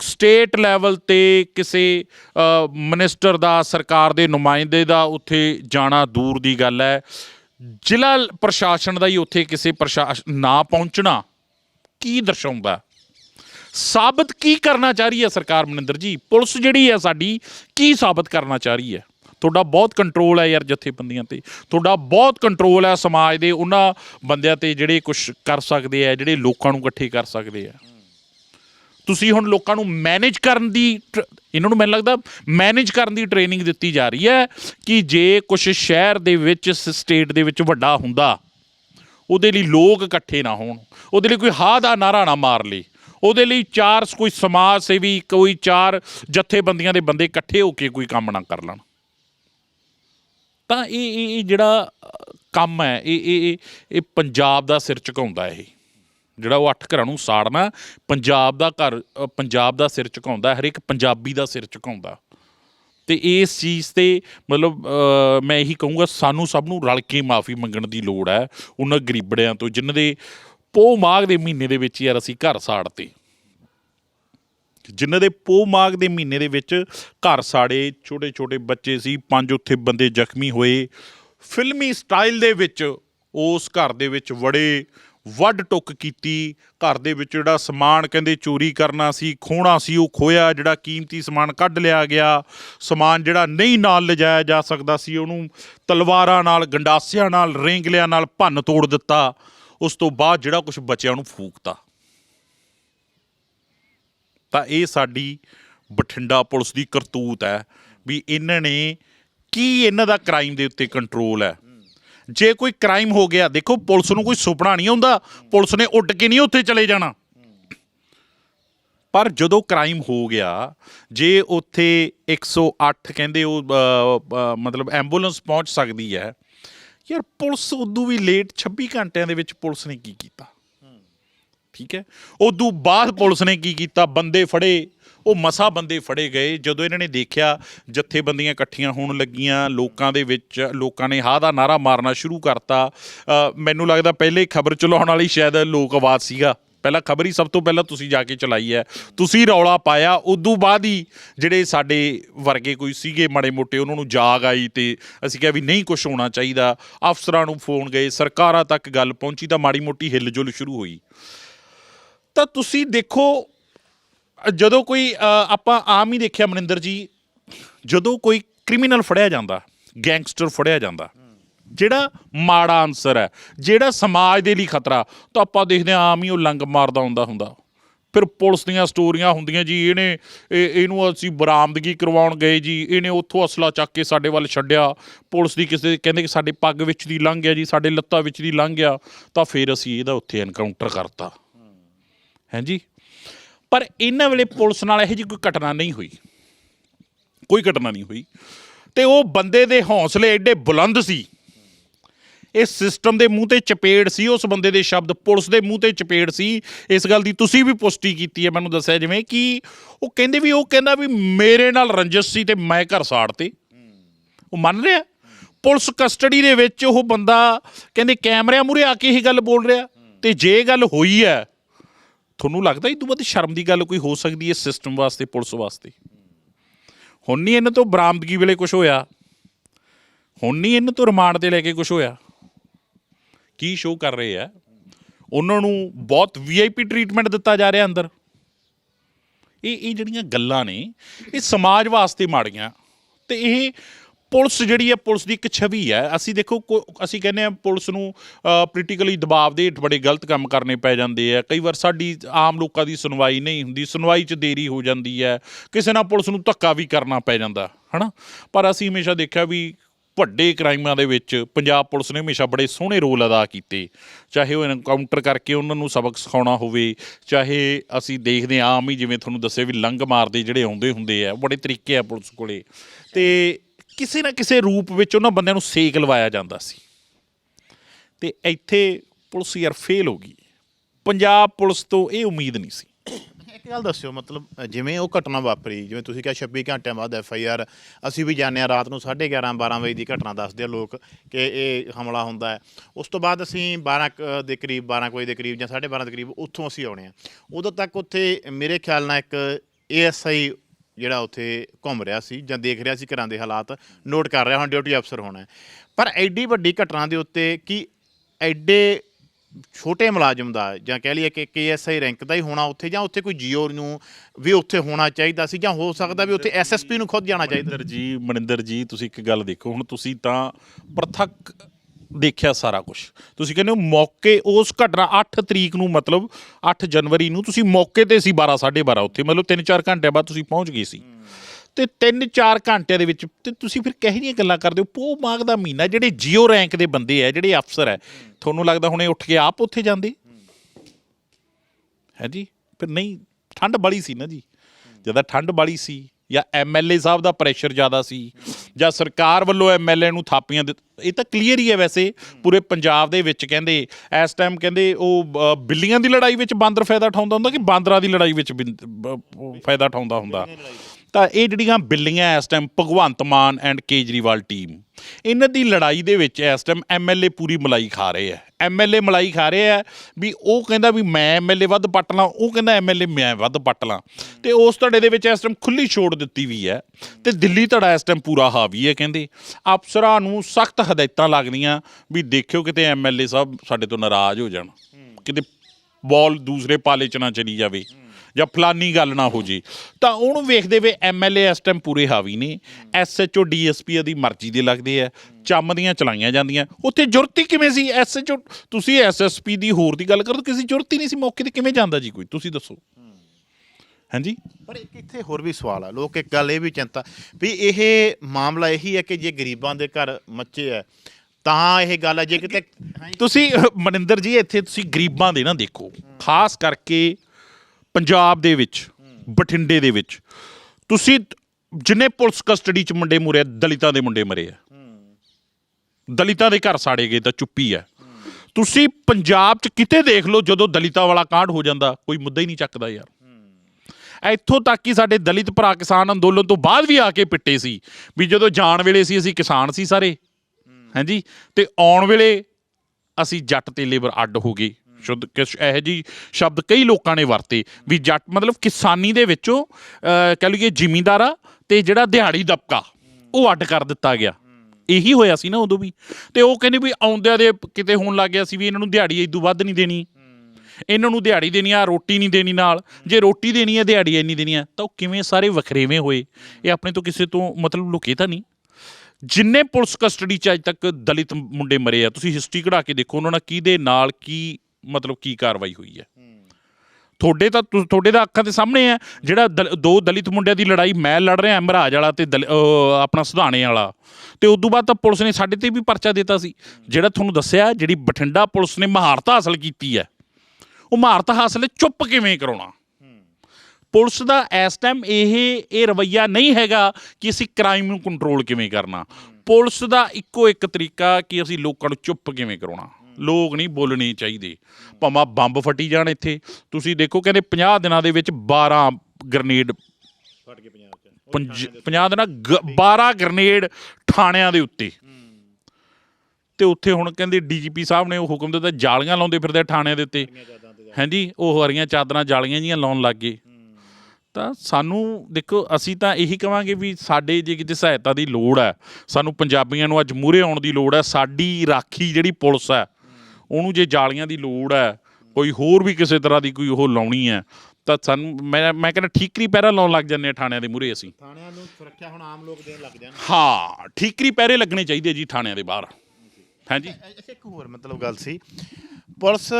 ਸਟੇਟ ਲੈਵਲ ਤੇ ਕਿਸੇ ਅ, ਮਿਨਿਸਟਰ ਦਾ ਸਰਕਾਰ ਦੇ ਨੁਮਾਇੰਦੇ ਦਾ ਉੱਥੇ ਜਾਣਾ ਦੂਰ ਦੀ ਗੱਲ ਹੈ। ਜ਼ਿਲ੍ਹਾ ਪ੍ਰਸ਼ਾਸਨ ਦਾ ਹੀ ਉੱਥੇ ਕਿਸੇ ਪ੍ਰਸ਼ਾਸਨ ਨਾ ਪਹੁੰਚਣਾ ਕੀ ਦਰਸਾਉਂਦਾ? ਸਾਬਤ ਕੀ ਕਰਨਾ ਚਾਹ ਰਹੀ ਹੈ ਸਰਕਾਰ ਮਨਿੰਦਰ ਜੀ? ਪੁਲਿਸ ਜਿਹੜੀ ਹੈ ਸਾਡੀ, ਕੀ ਸਾਬਤ ਕਰਨਾ ਚਾਹ ਰਹੀ ਹੈ? ਤੁਹਾਡਾ ਬਹੁਤ ਕੰਟਰੋਲ ਹੈ ਯਾਰ ਜਥੇਬੰਦੀਆਂ ਤੇ। ਤੁਹਾਡਾ ਬਹੁਤ ਕੰਟਰੋਲ ਹੈ ਸਮਾਜ ਦੇ, ਉਹਨਾਂ ਬੰਦਿਆਂ ਤੇ ਜਿਹੜੇ ਕੁਝ ਕਰ ਸਕਦੇ ਆ ਜਿਹੜੇ ਲੋਕਾਂ ਨੂੰ ਇਕੱਠੇ ਕਰ ਸਕਦੇ ਆ ਤੁਸੀਂ ਹੁਣ ਲੋਕਾਂ ਨੂੰ ਮੈਨੇਜ ਕਰਨ ਦੀ ਟਰ- ਇਹਨਾਂ ਨੂੰ ਮੈਨੂੰ ਲੱਗਦਾ ਮੈਨੇਜ ਕਰਨ ਦੀ ਟ੍ਰੇਨਿੰਗ ਦਿੱਤੀ ਜਾ ਰਹੀ ਹੈ ਕਿ ਜੇ ਕੁਝ ਸ਼ਹਿਰ ਦੇ ਵਿੱਚ ਸਟੇਟ ਦੇ ਵਿੱਚ ਵੱਡਾ ਹੁੰਦਾ, ਉਹਦੇ ਲਈ ਲੋਕ ਇਕੱਠੇ ਨਾ ਹੋਣ, ਉਹਦੇ ਲਈ ਕੋਈ ਹਾ ਦਾ ਨਾਰਾ ਨਾ ਮਾਰ ਲੇ। ਉਹਦੇ ਲਈ ਚਾਰ ਕੋਈ ਸਮਾਜ ਸੇਵੀ, ਕੋਈ ਚਾਰ ਜਥੇਬੰਦੀਆਂ ਦੇ ਬੰਦੇ ਇਕੱਠੇ ਹੋ ਕੇ ਕੋਈ ਕੰਮ ਨਾ ਕਰ ਲੈਣ। ਤਾਂ ਇਹ ਇਹ ਜਿਹੜਾ ਕੰਮ ਹੈ, ਇਹ ਇਹ, ਇਹ- ਪੰਜਾਬ ਦਾ ਸਿਰ ਝੁਕਾਉਂਦਾ ਇਹ। ਜਿਹੜਾ ਉਹ ਅੱਠ ਘਰਾਂ ਨੂੰ ਸਾੜਨਾ, ਪੰਜਾਬ ਦਾ ਘਰ ਪੰਜਾਬ ਦਾ ਸਿਰ ਝੁਕਾਉਂਦਾ ਹਰ ਇੱਕ ਪੰਜਾਬੀ ਦਾ ਸਿਰ ਝੁਕਾਉਂਦਾ। ਤੇ ਇਸ ਚੀਜ਼ ਤੇ ਮਤਲਬ ਮੈਂ ਇਹੀ ਕਹੂੰਗਾ, ਸਾਨੂੰ ਸਭ ਨੂੰ ਰਲ ਕੇ ਮਾਫੀ ਮੰਗਣ ਦੀ ਲੋੜ ਹੈ। ਉਹਨਾਂ ਗਰੀਬੜਿਆਂ ਤੋਂ, ਜਿਨ੍ਹਾਂ ਦੇ ਪੋ ਮਾਘ ਦੇ ਮਹੀਨੇ ਦੇ ਵਿੱਚ ਯਾਰ ਅਸੀਂ ਘਰ ਸਾੜਤੇ। ਜਿਨ੍ਹਾਂ ਦੇ ਪੋਹ ਮਾਘ ਦੇ ਮਹੀਨੇ ਦੇ ਵਿੱਚ ਘਰ ਸਾੜੇ ਛੋਟੇ ਛੋਟੇ ਬੱਚੇ ਸੀ, ਪੰਜ ਉੱਥੇ ਬੰਦੇ ਜ਼ਖਮੀ ਹੋਏ। ਫਿਲਮੀ ਸਟਾਈਲ ਦੇ ਵਿੱਚ ਉਸ ਘਰ ਦੇ ਵਿੱਚ ਵੜੇ ਵੱਡ ਟੁੱਕ ਕੀਤੀ। ਘਰ ਦੇ ਵਿੱਚ ਜਿਹੜਾ ਸਮਾਨ ਕਹਿੰਦੇ ਚੋਰੀ ਕਰਨਾ ਸੀ, ਖੋਣਾ ਸੀ, ਉਹ ਖੋਇਆ, ਜਿਹੜਾ ਕੀਮਤੀ ਸਮਾਨ ਕੱਢ ਲਿਆ ਗਿਆ। ਸਮਾਨ ਜਿਹੜਾ ਨਹੀਂ ਨਾਲ ਲਿਜਾਇਆ ਜਾ ਸਕਦਾ ਸੀ, ਉਹਨੂੰ ਤਲਵਾਰਾਂ ਨਾਲ, ਗੰਡਾਸਿਆਂ ਨਾਲ, ਰੇਂਗਲਿਆਂ ਨਾਲ ਭੰਨ ਤੋੜ ਦਿੱਤਾ। ਉਸ ਤੋਂ ਬਾਅਦ ਜਿਹੜਾ ਕੁਝ ਬੱਚਿਆਂ ਨੂੰ ਫੂਕਤਾ। ਤਾਂ ਇਹ ਸਾਡੀ ਬਠਿੰਡਾ ਪੁਲਿਸ ਦੀ ਕਰਤੂਤ ਹੈ ਵੀ ਇਹਨਾਂ ਨੇ ਕੀ ਇਹਨਾਂ ਦਾ ਕ੍ਰਾਈਮ ਦੇ ਉੱਤੇ ਕੰਟਰੋਲ ਹੈ। ਜੇ ਕੋਈ ਕ੍ਰਾਈਮ ਹੋ ਗਿਆ, ਦੇਖੋ ਪੁਲਿਸ ਨੂੰ ਕੋਈ ਸੁਪਨਾ ਨਹੀਂ ਆਉਂਦਾ, ਪੁਲਿਸ ਨੇ ਉੱਡ ਕੇ ਨਹੀਂ ਉੱਥੇ ਚਲੇ ਜਾਣਾ। ਪਰ ਜਦੋਂ ਕ੍ਰਾਈਮ ਹੋ ਗਿਆ, ਜੇ ਉੱਥੇ 108 ਕਹਿੰਦੇ ਉਹ ਮਤਲਬ ਐਂਬੂਲੈਂਸ ਪਹੁੰਚ ਸਕਦੀ ਹੈ ਯਾਰ ਪੁਲਿਸ ਉਦੋਂ ਵੀ ਲੇਟ 26 ਘੰਟਿਆਂ ਦੇ ਵਿੱਚ ਪੁਲਿਸ ਨੇ ਕੀ ਕੀਤਾ? ਠੀਕ ਹੈ? ਉਦੋਂ ਬਾਅਦ ਪੁਲਿਸ ਨੇ ਕੀ ਕੀਤਾ? ਬੰਦੇ ਫੜੇ। ਉਹ ਮਸਾ ਬੰਦੇ ਫੜੇ ਗਏ। ਜਦੋਂ ਇਹਨਾਂ ਨੇ ਦੇਖਿਆ ਜਥੇਬੰਦੀਆਂ ਇਕੱਠੀਆਂ ਹੋਣ ਲੱਗੀਆਂ, ਲੋਕਾਂ ਦੇ ਵਿੱਚ, ਲੋਕਾਂ ਨੇ ਹਾਂ ਦਾ ਨਾਰਾ ਮਾਰਨਾ ਸ਼ੁਰੂ ਕਰਤਾ। ਮੈਨੂੰ ਲੱਗਦਾ ਪਹਿਲੇ ਖਬਰ ਚਲਾਉਣ ਵਾਲੀ ਸ਼ਾਇਦ ਲੋਕ ਆਵਾਜ਼ ਸੀਗਾ। ਪਹਿਲਾਂ ਖਬਰ ਹੀ ਸਭ ਤੋਂ ਪਹਿਲਾਂ ਤੁਸੀਂ ਜਾ ਕੇ ਚਲਾਈ ਹੈ। ਤੁਸੀਂ ਰੌਲਾ ਪਾਇਆ, ਉਦੋਂ ਬਾਅਦ ਹੀ ਜਿਹੜੇ ਸਾਡੇ ਵਰਗੇ ਕੋਈ ਸੀਗੇ ਮਾੜੇ ਮੋਟੇ, ਉਹਨਾਂ ਨੂੰ ਜਾਗ ਆਈ ਤੇ ਅਸੀਂ ਕਿਹਾ ਵੀ ਨਹੀਂ ਕੁਝ ਹੋਣਾ ਚਾਹੀਦਾ। ਅਫਸਰਾਂ ਨੂੰ ਫੋਨ ਗਏ, ਸਰਕਾਰਾਂ ਤੱਕ ਗੱਲ ਪਹੁੰਚੀ ਤਾਂ ਮਾੜੀ ਮੋਟੀ ਹਿੱਲਜੁਲ ਸ਼ੁਰੂ ਹੋਈ। ਤਾਂ ਤੁਸੀਂ ਦੇਖੋ, ਜਦੋਂ ਕੋਈ ਆਪਾਂ ਆਮ ਹੀ ਦੇਖਿਆ ਮਨਿੰਦਰ ਜੀ, ਜਦੋਂ ਕੋਈ ਕ੍ਰਿਮੀਨਲ ਫੜਿਆ ਜਾਂਦਾ, ਗੈਂਗਸਟਰ ਫੜਿਆ ਜਾਂਦਾ ਜਿਹੜਾ ਮਾੜਾ ਆਨਸਰ ਹੈ, ਜਿਹੜਾ ਸਮਾਜ ਦੇ ਲਈ ਖਤਰਾ, ਤਾਂ ਆਪਾਂ ਦੇਖਦੇ ਹਾਂ ਆਮ ਹੀ ਉਹ ਲੰਗ ਮਾਰਦਾ ਹੁੰਦਾ ਹੁੰਦਾ। ਫਿਰ ਪੁਲਿਸ ਦੀਆਂ ਸਟੋਰੀਆਂ ਹੁੰਦੀਆਂ ਜੀ, ਇਹਨੇ ਇਹ- ਇਹਨੂੰ ਅਸੀਂ ਬਰਾਮਦਗੀ ਕਰਵਾਉਣ ਗਏ ਜੀ, ਇਹਨੇ ਉੱਥੋਂ ਅਸਲਾ ਚੱਕ ਕੇ ਸਾਡੇ ਵੱਲ ਛੱਡਿਆ। ਪੁਲਿਸ ਦੀ ਕਿਸੇ, ਕਹਿੰਦੇ ਕਿ ਸਾਡੇ ਪੱਗ ਵਿੱਚ ਦੀ ਲੰਘ ਗਿਆ ਜੀ, ਸਾਡੇ ਲੱਤਾਂ ਵਿੱਚ ਦੀ ਲੰਘ ਗਿਆ, ਤਾਂ ਫਿਰ ਅਸੀਂ ਇਹਦਾ ਉੱਥੇ ਐਨਕਾਊਂਟਰ ਕਰਤਾ। ਹਾਂਜੀ ਪਰ ਇਹਨਾਂ ਵੇਲੇ ਪੁਲਿਸ ਨਾਲ ਇਹੋ ਜਿਹੀ ਕੋਈ ਘਟਨਾ ਨਹੀਂ ਹੋਈ। ਕੋਈ ਘਟਨਾ ਨਹੀਂ ਹੋਈ। ਤੇ ਉਹ ਬੰਦੇ ਦੇ ਹੌਸਲੇ ਐਡੇ ਬੁਲੰਦ ਸੀ ਇਹ ਸਿਸਟਮ ਦੇ ਮੂੰਹ ਤੇ ਚਪੇੜ ਸੀ, ਉਸ ਬੰਦੇ ਦੇ ਸ਼ਬਦ ਪੁਲਿਸ ਦੇ ਮੂੰਹ ਤੇ ਚਪੇੜ ਸੀ। ਇਸ ਗੱਲ ਦੀ ਤੁਸੀਂ ਵੀ ਪੁਸ਼ਟੀ ਕੀਤੀ ਹੈ, ਮੈਨੂੰ ਦੱਸਿਆ ਜਿਵੇਂ ਕਿ ਉਹ ਕਹਿੰਦੇ ਵੀ, ਉਹ ਕਹਿੰਦਾ ਵੀ ਮੇਰੇ ਨਾਲ ਰੰਜਿਸ਼ ਸੀ ਤੇ ਮੈਂ ਘਰ ਸਾੜਤੇ। ਉਹ ਮੰਨ ਰਿਹਾ? ਪੁਲਿਸ ਕਸਟਡੀ ਦੇ ਵਿੱਚ ਉਹ ਬੰਦਾ ਕਹਿੰਦੇ ਕੈਮਰਿਆਂ ਮੂਰੇ ਆ ਕੇ ਇਹ ਗੱਲ ਬੋਲ ਰਿਹਾ। ਤੇ ਜੇ ਗੱਲ ਹੋਈ ਹੈ, ਤੁਹਾਨੂੰ ਲੱਗਦਾ ਇਹ ਤੋਂ ਵੱਧ ਸ਼ਰਮ ਦੀ ਗੱਲ ਕੋਈ ਹੋ ਸਕਦੀ ਹੈ ਸਿਸਟਮ ਵਾਸਤੇ, ਪੁਲਿਸ ਵਾਸਤੇ? ਹੁਣ ਨਹੀਂ ਇਹਨਾਂ ਤੋਂ ਬਰਾਮਦਗੀ ਵੇਲੇ ਕੁਝ ਹੋਇਆ। ਹੁਣ ਨਹੀਂ ਇਹਨਾਂ ਤੋਂ ਰਿਮਾਂਡ ਤੇ ਲੈ ਕੇ ਕੁਝ ਹੋਇਆ। ਕੀ ਸ਼ੋਅ ਕਰ ਰਹੇ ਆ? ਉਹਨਾਂ ਨੂੰ ਬਹੁਤ ਵੀਆਈਪੀ ਟ੍ਰੀਟਮੈਂਟ ਦਿੱਤਾ ਜਾ ਰਿਹਾ ਅੰਦਰ। ਇਹ ਇਹ ਜਿਹੜੀਆਂ ਗੱਲਾਂ ਨੇ, ਇਹ ਸਮਾਜ ਵਾਸਤੇ ਮਾੜੀਆਂ। ਤੇ ਇਹ ਪੁਲਿਸ ਜਿਹੜੀ ਹੈ ਪੁਲਿਸ ਦੀ ਇੱਕ ਛਵੀ ਹੈ ਅਸੀਂ ਦੇਖੋ, ਕੋ- ਅਸੀਂ ਕਹਿੰਦੇ ਆ, ਪੁਲਿਸ ਨੂੰ ਪੋਲੀਟੀਕਲੀ ਦਬਾਅ ਦੇ ਹੇਠ ਬੜੇ ਗਲਤ ਕੰਮ ਕਰਨੇ ਪੈ ਜਾਂਦੇ ਆ। ਕਈ ਵਾਰ ਸਾਡੀ ਆਮ ਲੋਕਾਂ ਦੀ ਸੁਣਵਾਈ ਨਹੀਂ ਹੁੰਦੀ। ਸੁਣਵਾਈ 'ਚ ਦੇਰੀ ਹੋ ਜਾਂਦੀ ਹੈ ਕਿਸੇ ਨਾਲ ਪੁਲਿਸ ਨੂੰ ਧੱਕਾ ਵੀ ਕਰਨਾ ਪੈ ਜਾਂਦਾ, ਹਨਾ? ਪਰ ਅਸੀਂ ਹਮੇਸ਼ਾ ਦੇਖਿਆ ਵੀ ਵੱਡੇ ਕ੍ਰਾਈਮਾਂ ਦੇ ਵਿੱਚ ਪੰਜਾਬ ਪੁਲਿਸ ਨੇ ਹਮੇਸ਼ਾ ਬੜੇ ਸੋਹਣੇ ਰੋਲ ਅਦਾ ਕੀਤੇ। ਚਾਹੇ ਉਹ ਐਨਕਾਊਂਟਰ ਕਰਕੇ ਉਹਨਾਂ ਨੂੰ ਸਬਕ ਸਿਖਾਉਣਾ ਹੋਵੇ, ਚਾਹੇ ਅਸੀਂ ਦੇਖਦੇ ਹਾਂ ਆਮ ਹੀ ਜਿਵੇਂ ਤੁਹਾਨੂੰ ਦੱਸਿਆ ਵੀ ਲੰਗ ਮਾਰਦੇ ਜਿਹੜੇ ਆਉਂਦੇ ਹੁੰਦੇ ਆ, ਬੜੇ ਤਰੀਕੇ ਆ ਪੁਲਿਸ ਕੋਲੇ। ਤੇ ਕਿਸੇ ਨਾ ਕਿਸੇ ਰੂਪ ਵਿੱਚ ਉਹਨਾਂ ਬੰਦਿਆਂ ਨੂੰ ਸੇਕ ਲਵਾਇਆ ਜਾਂਦਾ ਸੀ। ਤੇ ਇੱਥੇ ਪੁਲਿਸ ਯਾਰ ਫੇਲ ਹੋ ਗਈ। ਪੰਜਾਬ ਪੁਲਿਸ ਤੋਂ ਇਹ ਉਮੀਦ ਨਹੀਂ ਸੀ। ਇੱਕ ਗੱਲ ਦੱਸਿਓ ਮਤਲਬ ਅ, ਜਿਵੇਂ ਉਹ ਘਟਨਾ ਵਾਪਰੀ ਜਿਵੇਂ ਤੁਸੀਂ ਕਿਹਾ 26 ਘੰਟਿਆਂ ਬਾਅਦ ਐਫ ਆਈ ਆਰ ਅਸੀਂ ਵੀ ਜਾਣਦੇ ਹਾਂ ਰਾਤ ਨੂੰ 11:30 12 ਵਜੇ ਦੀ ਘਟਨਾ ਦੱਸਦੇ ਆ ਲੋਕ ਕਿ ਇਹ ਹਮਲਾ ਹੁੰਦਾ ਹੈ ਉਸ ਤੋਂ ਬਾਅਦ ਅਸੀਂ 12 ਕੁ ਦੇ ਕਰੀਬ 12 ਕੁ ਵਜੇ ਦੇ ਕਰੀਬ ਜਾਂ 12:30 ਦੇ ਕਰੀਬ ਉੱਥੋਂ ਅਸੀਂ ਆਉਣੇ ਆ ਉਦੋਂ ਤੱਕ ਉੱਥੇ ਮੇਰੇ ਖਿਆਲ ਨਾਲ ਇੱਕ ਏਐਸਆਈ ਜਿਹੜਾ ਉੱਥੇ ਘੁੰਮ ਰਿਹਾ ਸੀ ਜਾਂ ਦੇਖ ਰਿਹਾ ਸੀ ਘਰਾਂ ਦੇ ਹਾਲਾਤ ਨੋਟ ਕਰ ਰਿਹਾ ਹੁਣ ਡਿਊਟੀ ਅਫਸਰ ਹੋਣਾ ਹੈ। ਪਰ ਐਡੀ ਵੱਡੀ ਘਟਨਾ ਦੇ ਉੱਤੇ ਕਿ ਐਡੇ ਛੋਟੇ ਮੁਲਾਜ਼ਮ ਦਾ ਜਾਂ ਕਹਿ ਲਈਏ ਕਿ ਕੇਐਸਆਈ ਰੈਂਕ ਦਾ ਹੀ ਹੋਣਾ ਉੱਥੇ ਜਾਂ ਉੱਥੇ ਕੋਈ ਜੀਓ ਨੂੰ ਵੀ ਉੱਥੇ ਹੋਣਾ ਚਾਹੀਦਾ ਸੀ ਜਾਂ ਹੋ ਸਕਦਾ ਵੀ ਉੱਥੇ ਐਸਐਸਪੀ ਨੂੰ ਖੁਦ ਜਾਣਾ ਚਾਹੀਦਾ। ਮਨਿੰਦਰ ਜੀ ਮਨਿੰਦਰ ਜੀ ਤੁਸੀਂ ਇੱਕ ਗੱਲ ਦੇਖੋ ਹੁਣ ਤੁਸੀਂ ਤਾਂ ਪ੍ਰਥਕ ਦੇਖਿਆ ਸਾਰਾ ਕੁਝ ਤੁਸੀਂ ਕਹਿੰਦੇ ਹੋ ਮੌਕੇ ਉਸ ਘਟਨਾ 8 ਤਰੀਕ ਨੂੰ ਮਤਲਬ 8 ਜਨਵਰੀ ਨੂੰ ਤੁਸੀਂ ਮੌਕੇ ਤੇ ਸੀ 12 12:30 ਉੱਥੇ ਮਤਲਬ 3-4 ਘੰਟੇ ਬਾਅਦ ਤੁਸੀਂ ਪਹੁੰਚ ਗਏ ਸੀ। ਤੇ 3-4 ਘੰਟਿਆਂ ਦੇ ਵਿੱਚ ਤੇ ਤੁਸੀਂ ਫਿਰ ਕਹੀ ਨਹੀਂ ਗੱਲਾਂ ਕਰਦੇ ਹੋ? ਪੋ ਮਾਗ ਦਾ ਮਹੀਨਾ ਜਿਹੜੇ ਜੀਓ ਰੈਂਕ ਦੇ ਬੰਦੇ ਆ, ਜਿਹੜੇ ਅਫਸਰ ਹੈ ਤੁਹਾਨੂੰ ਲੱਗਦਾ ਹੁਣੇ ਉੱਠ ਕੇ ਆਪ ਉੱਥੇ ਜਾਂਦੇ? ਹੈ ਜੀ? ਫਿਰ ਨਹੀਂ, ਠੰਡ ਬੜੀ ਸੀ ਨਾ ਜੀ। ਜਦੋਂ ਠੰਡ ਬੜੀ ਸੀ ਜਾਂ ਐਮਐਲਏ ਸਾਹਿਬ ਦਾ ਪ੍ਰੈਸ਼ਰ ਜ਼ਿਆਦਾ ਸੀ ਜਾਂ ਸਰਕਾਰ ਵੱਲੋਂ ਐਮਐਲਏ ਨੂੰ ਥਾਪੀਆਂ ਦਿੱਤ- ਇਹ ਤਾਂ ਕਲੀਅਰ ਹੀ ਹੈ ਵੈਸੇ। ਪੂਰੇ ਪੰਜਾਬ ਦੇ ਵਿੱਚ ਕਹਿੰਦੇ, ਇਸ ਟਾਈਮ ਕਹਿੰਦੇ ਉਹ ਬਿੱਲੀਆਂ ਦੀ ਲੜਾਈ ਵਿੱਚ ਬਾਂਦਰ ਫਾਇਦਾ ਉਠਾਉਂਦਾ ਹੁੰਦਾ ਕਿ ਬਾਂਦਰਾਂ ਦੀ ਲੜਾਈ ਵਿੱਚ ਬਿੰ- ਫਾਇਦਾ ਉਠਾਉਂਦਾ ਹੁੰਦਾ? ਤਾਂ ਇਹ ਜਿਹੜੀਆਂ ਬਿੱਲੀਆਂ ਇਸ time Bhagwant Mann and Kejriwal team ਇਹਨਾਂ ਦੀ ਲੜਾਈ ਦੇ ਵਿੱਚ ਇਸ ਟਾਈਮ ਐਮਐਲਏ ਪੂਰੀ ਮਲਾਈ ਖਾ ਰਹੇ ਆ ਐਮਐਲਏ ਮਲਾਈ ਖਾ ਰਹੇ ਆ ਵੀ ਉਹ ਕਹਿੰਦਾ ਵੀ ਮੈਂ ਐਮਐਲਏ ਵੱਧ ਪੱਟ ਲਾਂ, ਉਹ ਕਹਿੰਦਾ ਐਮਐਲਏ ਮੈਂ ਵੱਧ ਪੱਟ ਲਾਂ। ਤੇ ਉਸ ਧੜੇ ਦੇ ਵਿੱਚ ਇਸ ਟਾਈਮ ਖੁੱਲੀ ਛੋੜ ਦਿੱਤੀ ਵੀ ਹੈ ਤੇ ਦਿੱਲੀ ਧੜਾ ਇਸ ਟਾਈਮ ਪੂਰਾ ਹਾਵੀ ਹੈ ਕਹਿੰਦੇ। ਅਫਸਰਾਂ ਨੂੰ ਸਖਤ ਹਦਾਇਤਾਂ ਲੱਗਦੀਆਂ ਵੀ ਦੇਖਿਓ ਕਿਤੇ ਐਮਐਲਏ ਸਾਹਿਬ ਸਾਡੇ ਤੋਂ ਨਾਰਾਜ਼ ਹੋ ਜਾਣ, ਕਿਤੇ ਬਾਲ ਦੂਸਰੇ ਪਾਲੇ ਚ ਨਾ ਚਲੀ ਜਾਵੇ। ਜਾਂ ਫਲਾਨੀ ਗੱਲ ਨਾ ਹੋ ਜੇ ਤਾਂ ਉਹਨੂੰ ਵੇਖਦੇ ਵੇ ਐਮਐਲਏ ਇਸ ਟਾਈਮ ਪੂਰੇ ਹਾਵੀ ਨੇ। ਐਸਐਚਓ ਡੀਐਸਪੀ ਦੀ ਮਰਜ਼ੀ ਦੇ ਲੱਗਦੇ ਆ ਚੰਮ ਦੀਆਂ ਚਲਾਈਆਂ ਜਾਂਦੀਆਂ। ਉੱਥੇ ਜੁਰਤੀ ਕਿਵੇਂ ਸੀ ਐਸਐਚਓ ਤੁਸੀਂ ਐਸਐਸਪੀ ਦੀ ਹੋਰ ਦੀ ਗੱਲ ਕਰੋ ਕਿਸੇ ਜੁਰਤੀ ਨਹੀਂ ਸੀ ਮੌਕੇ ਤੇ ਕਿਵੇਂ ਜਾਂਦਾ ਜੀ ਕੋਈ ਤੁਸੀਂ ਦੱਸੋ। ਹਾਂਜੀ? ਪਰ ਇੱਕ ਇੱਥੇ ਹੋਰ ਵੀ ਸਵਾਲ ਆ ਲੋਕ ਇੱਕ ਗੱਲ ਇਹ ਵੀ ਚਿੰਤਾ ਵੀ ਇਹ ਮਾਮਲਾ ਇਹੀ ਹੈ ਕਿ ਜੇ ਗਰੀਬਾਂ ਦੇ ਘਰ ਮੱਚੇ ਹੈ ਤਾਂ ਇਹ ਗੱਲ ਹੈ ਜੇ ਕਿਤੇ ਤੁਸੀਂ ਮਨਿੰਦਰ ਜੀ ਇੱਥੇ ਤੁਸੀਂ ਗਰੀਬਾਂ ਦੇ ਨਾ ਦੇਖੋ ਖਾਸ ਕਰਕੇ ਪੰਜਾਬ ਦੇ ਵਿੱਚ, ਬਠਿੰਡੇ ਦੇ ਵਿੱਚ, ਤੁਸੀਂ ਜਿੰਨੇ ਪੁਲਿਸ ਕਸਟਡੀ ਚ ਮੁੰਡੇ ਮੁਰੇ, ਦਲਿਤਾਂ ਦੇ ਮੁੰਡੇ ਮਰੇ ਆ। ਦਲਿਤਾਂ ਦੇ ਘਰ ਸਾੜੇ ਗਏ ਤਾਂ ਚੁੱਪੀ ਹੈ ਤੁਸੀਂ ਪੰਜਾਬ ਚ ਕਿਤੇ ਦੇਖ ਲਓ ਜਦੋਂ ਦਲਿਤਾਂ ਵਾਲਾ ਕਾਂਡ ਹੋ ਜਾਂਦਾ, ਕੋਈ ਮੁੱਦਾ ਹੀ ਨਹੀਂ ਚੱਕਦਾ ਯਾਰ। ਇੱਥੋਂ ਤੱਕ ਕਿ ਸਾਡੇ ਦਲਿਤ ਭਰਾ ਕਿਸਾਨ ਅੰਦੋਲਨ ਤੋਂ ਬਾਅਦ ਵੀ ਆ ਕੇ ਪਿੱਟੇ ਸੀ, ਵੀ ਜਦੋਂ ਜਾਣ ਵੇਲੇ ਸੀ, ਅਸੀਂ ਕਿਸਾਨ ਸੀ ਸਾਰੇ। ਹਾਂਜੀ ਤੇ ਆਉਣ ਵੇਲੇ ਅਸੀਂ ਜੱਟ ਤੇ ਲੇਬਰ ਅੱਡ ਹੋ ਗਏ। ਸ਼ੁੱਧ ਕਿਸ ਇਹੋ ਜੀ ਸ਼ਬਦ ਕਈ ਲੋਕਾਂ ਨੇ ਵਰਤੇ ਵੀ ਜੱਟ ਮਤਲਬ ਕਿਸਾਨੀ ਦੇ ਵਿੱਚੋਂ ਅਹ, ਕਹਿ ਲਈਏ ਜ਼ਿਮੀਂਦਾਰਾ ਤੇ ਜਿਹੜਾ ਦਿਹਾੜੀ ਦਬਕਾ ਉਹ ਅੱਡ ਕਰ ਦਿੱਤਾ ਗਿਆ। ਇਹੀ ਹੋਇਆ ਸੀ ਨਾ ਉਦੋਂ ਵੀ। ਤੇ ਉਹ ਕਹਿੰਦੇ ਵੀ ਆਉਂਦਿਆਂ ਦੇ ਕਿਤੇ ਹੋਣ ਲੱਗ ਗਿਆ ਸੀ ਵੀ ਇਹਨਾਂ ਨੂੰ ਦਿਹਾੜੀ ਇਦੋਂ ਵੱਧ ਨਹੀਂ ਦੇਣੀ। ਇਹਨਾਂ ਨੂੰ ਦਿਹਾੜੀ ਦੇਣੀ ਆ ਰੋਟੀ ਨਹੀਂ ਦੇਣੀ ਨਾਲ। ਜੇ ਰੋਟੀ ਦੇਣੀ ਹੈ ਦਿਹਾੜੀ ਇੰਨੀ ਦੇਣੀ ਆ ਤਾਂ ਉਹ ਕਿਵੇਂ ਸਾਰੇ ਵਖਰੇਵੇਂ ਹੋਏ? ਇਹ ਆਪਣੇ ਤੋਂ ਕਿਸੇ ਤੋਂ ਮਤਲਬ ਲੁਕੇ ਤਾਂ ਨਹੀਂ। ਜਿੰਨੇ ਪੁਲਿਸ ਕਸਟਡੀ ਚ ਅੱਜ ਤੱਕ ਦਲਿਤ ਮੁੰਡੇ ਮਰੇ ਆ ਤੁਸੀਂ ਹਿਸਟਰੀ ਕਢਾ ਕੇ ਦੇਖੋ ਉਹਨਾਂ ਨਾਲ ਕਿਹਦੇ ਨਾਲ ਕੀ ਮਤਲਬ ਕੀ ਕਾਰਵਾਈ ਹੋਈ ਹੈ। ਤੁਹਾਡੇ ਤਾਂ ਤੁਹਾਡੇ ਦਾ ਅੱਖਾਂ ਦੇ ਸਾਹਮਣੇ ਹੈ ਜਿਹੜਾ ਦੋ ਦਲਿਤ ਮੁੰਡਿਆਂ ਦੀ ਲੜਾਈ ਮੈਂ ਲੜ ਰਿਹਾ ਮਹਾਰਾਜ ਵਾਲਾ ਤੇ ਆਪਣਾ ਸੁਧਾਣੇ ਵਾਲਾ। ਤੇ ਉਸ ਤੋਂ ਬਾਅਦ ਤਾਂ ਪੁਲਿਸ ਨੇ ਸਾਡੇ ਤੇ ਵੀ ਪਰਚਾ ਦਿੱਤਾ ਸੀ। ਜਿਹੜਾ ਤੁਹਾਨੂੰ ਦੱਸਿਆ ਜਿਹੜੀ ਬਠਿੰਡਾ ਪੁਲਿਸ ਨੇ ਮਹਾਰਤ ਹਾਸਲ ਕੀਤੀ ਹੈ ਉਹ ਮਹਾਰਤ ਹਾਸਲ ਚੁੱਪ ਕਿਵੇਂ ਕਰਾਉਣਾ? ਪੁਲਿਸ ਦਾ ਇਸ ਟਾਈਮ ਇਹ ਇਹ ਰਵਈਆ ਨਹੀਂ ਹੈਗਾ ਕਿ ਅਸੀਂ ਕ੍ਰਾਈਮ ਨੂੰ ਕੰਟਰੋਲ ਕਿਵੇਂ ਕਰਨਾ। ਪੁਲਿਸ ਦਾ ਇੱਕੋ ਇੱਕ ਤਰੀਕਾ ਕਿ ਅਸੀਂ ਲੋਕਾਂ ਨੂੰ ਚੁੱਪ ਕਿਵੇਂ ਕਰਾਉਣਾ। ਲੋਕ ਨਹੀਂ ਬੋਲਣੇ ਚਾਹੀਦੇ। ਭਾਵੇਂ ਬੰਬ ਫਟੀ ਜਾਣ ਇੱਥੇ। ਤੁਸੀਂ ਦੇਖੋ ਕਹਿੰਦੇ 50 ਦਿਨਾਂ ਦੇ ਵਿੱਚ 12 ਗ੍ਰਨੇਡ ਫਟ ਕੇ ਪੰਜਾਬ ਚ 50 ਦਿਨਾਂ ਗ- 12 ਗ੍ਰਨੇਡ ਥਾਣਿਆਂ ਦੇ ਉੱਤੇ। ਤੇ ਉੱਥੇ ਹੁਣ ਕਹਿੰਦੇ ਡੀਜੀਪੀ ਸਾਹਿਬ ਨੇ ਉਹ ਹੁਕਮ ਦਿੱਤਾ ਜਾਲੀਆਂ ਲਾਉਂਦੇ ਫਿਰਦੇ ਥਾਣਿਆਂ ਦੇ ਉੱਤੇ। ਹਾਂਜੀ ਉਹ ਹਰੀਆਂ ਚਾਦਰਾਂ ਜਾਲੀਆਂ ਜੀਆਂ ਲਾਉਣ ਲੱਗ ਗਏ। ਤਾਂ ਸਾਨੂੰ ਦੇਖੋ ਅਸੀਂ ਤਾਂ ਇਹੀ ਕਵਾਂਗੇ ਵੀ ਸਾਡੇ ਜੇ ਕਿਤੇ ਸਹਾਇਤਾ ਦੀ ਲੋੜ ਹੈ ਸਾਨੂੰ ਪੰਜਾਬੀਆਂ ਨੂੰ ਅੱਜ ਮੂਹਰੇ ਆਉਣ ਦੀ ਲੋੜ ਹੈ ਸਾਡੀ ਰਾਖੀ ਜਿਹੜੀ ਪੁਲਿਸ ਹੈ ਉਹਨੂੰ ਜੇ ਜਾਲੀਆਂ ਦੀ ਲੋੜ ਹੈ ਕੋਈ ਹੋਰ ਵੀ ਕਿਸੇ ਤਰ੍ਹਾਂ ਦੀ ਕੋਈ ਉਹ ਲਾਉਣੀ ਹੈ ਤਾਂ ਸਾਨੂੰ ਮੈਂ ਮੈਂ ਕਹਿੰਦਾ ਠੀਕਰੀ ਪਹਿਰਾ ਲਾਉਣ ਲੱਗ ਜਾਂਦੇ ਆ ਥਾਣਿਆਂ ਦੇ ਮੂਹਰੇ ਅਸੀਂ। ਥਾਣਿਆਂ ਨੂੰ ਸੁਰੱਖਿਆ ਹੁਣ ਆਮ ਲੋਕ ਦੇਣ ਲੱਗ ਜਾਣ। ਹਾਂ ਠੀਕਰੀ ਪਹਿਰੇ ਲੱਗਣੇ ਚਾਹੀਦੇ ਜੀ ਥਾਣਿਆਂ ਦੇ ਬਾਹਰ। ਹਾਂਜੀ ਇੱਕ ਹੋਰ ਮਤਲਬ ਗੱਲ ਸੀ। ਪੁਲਿਸ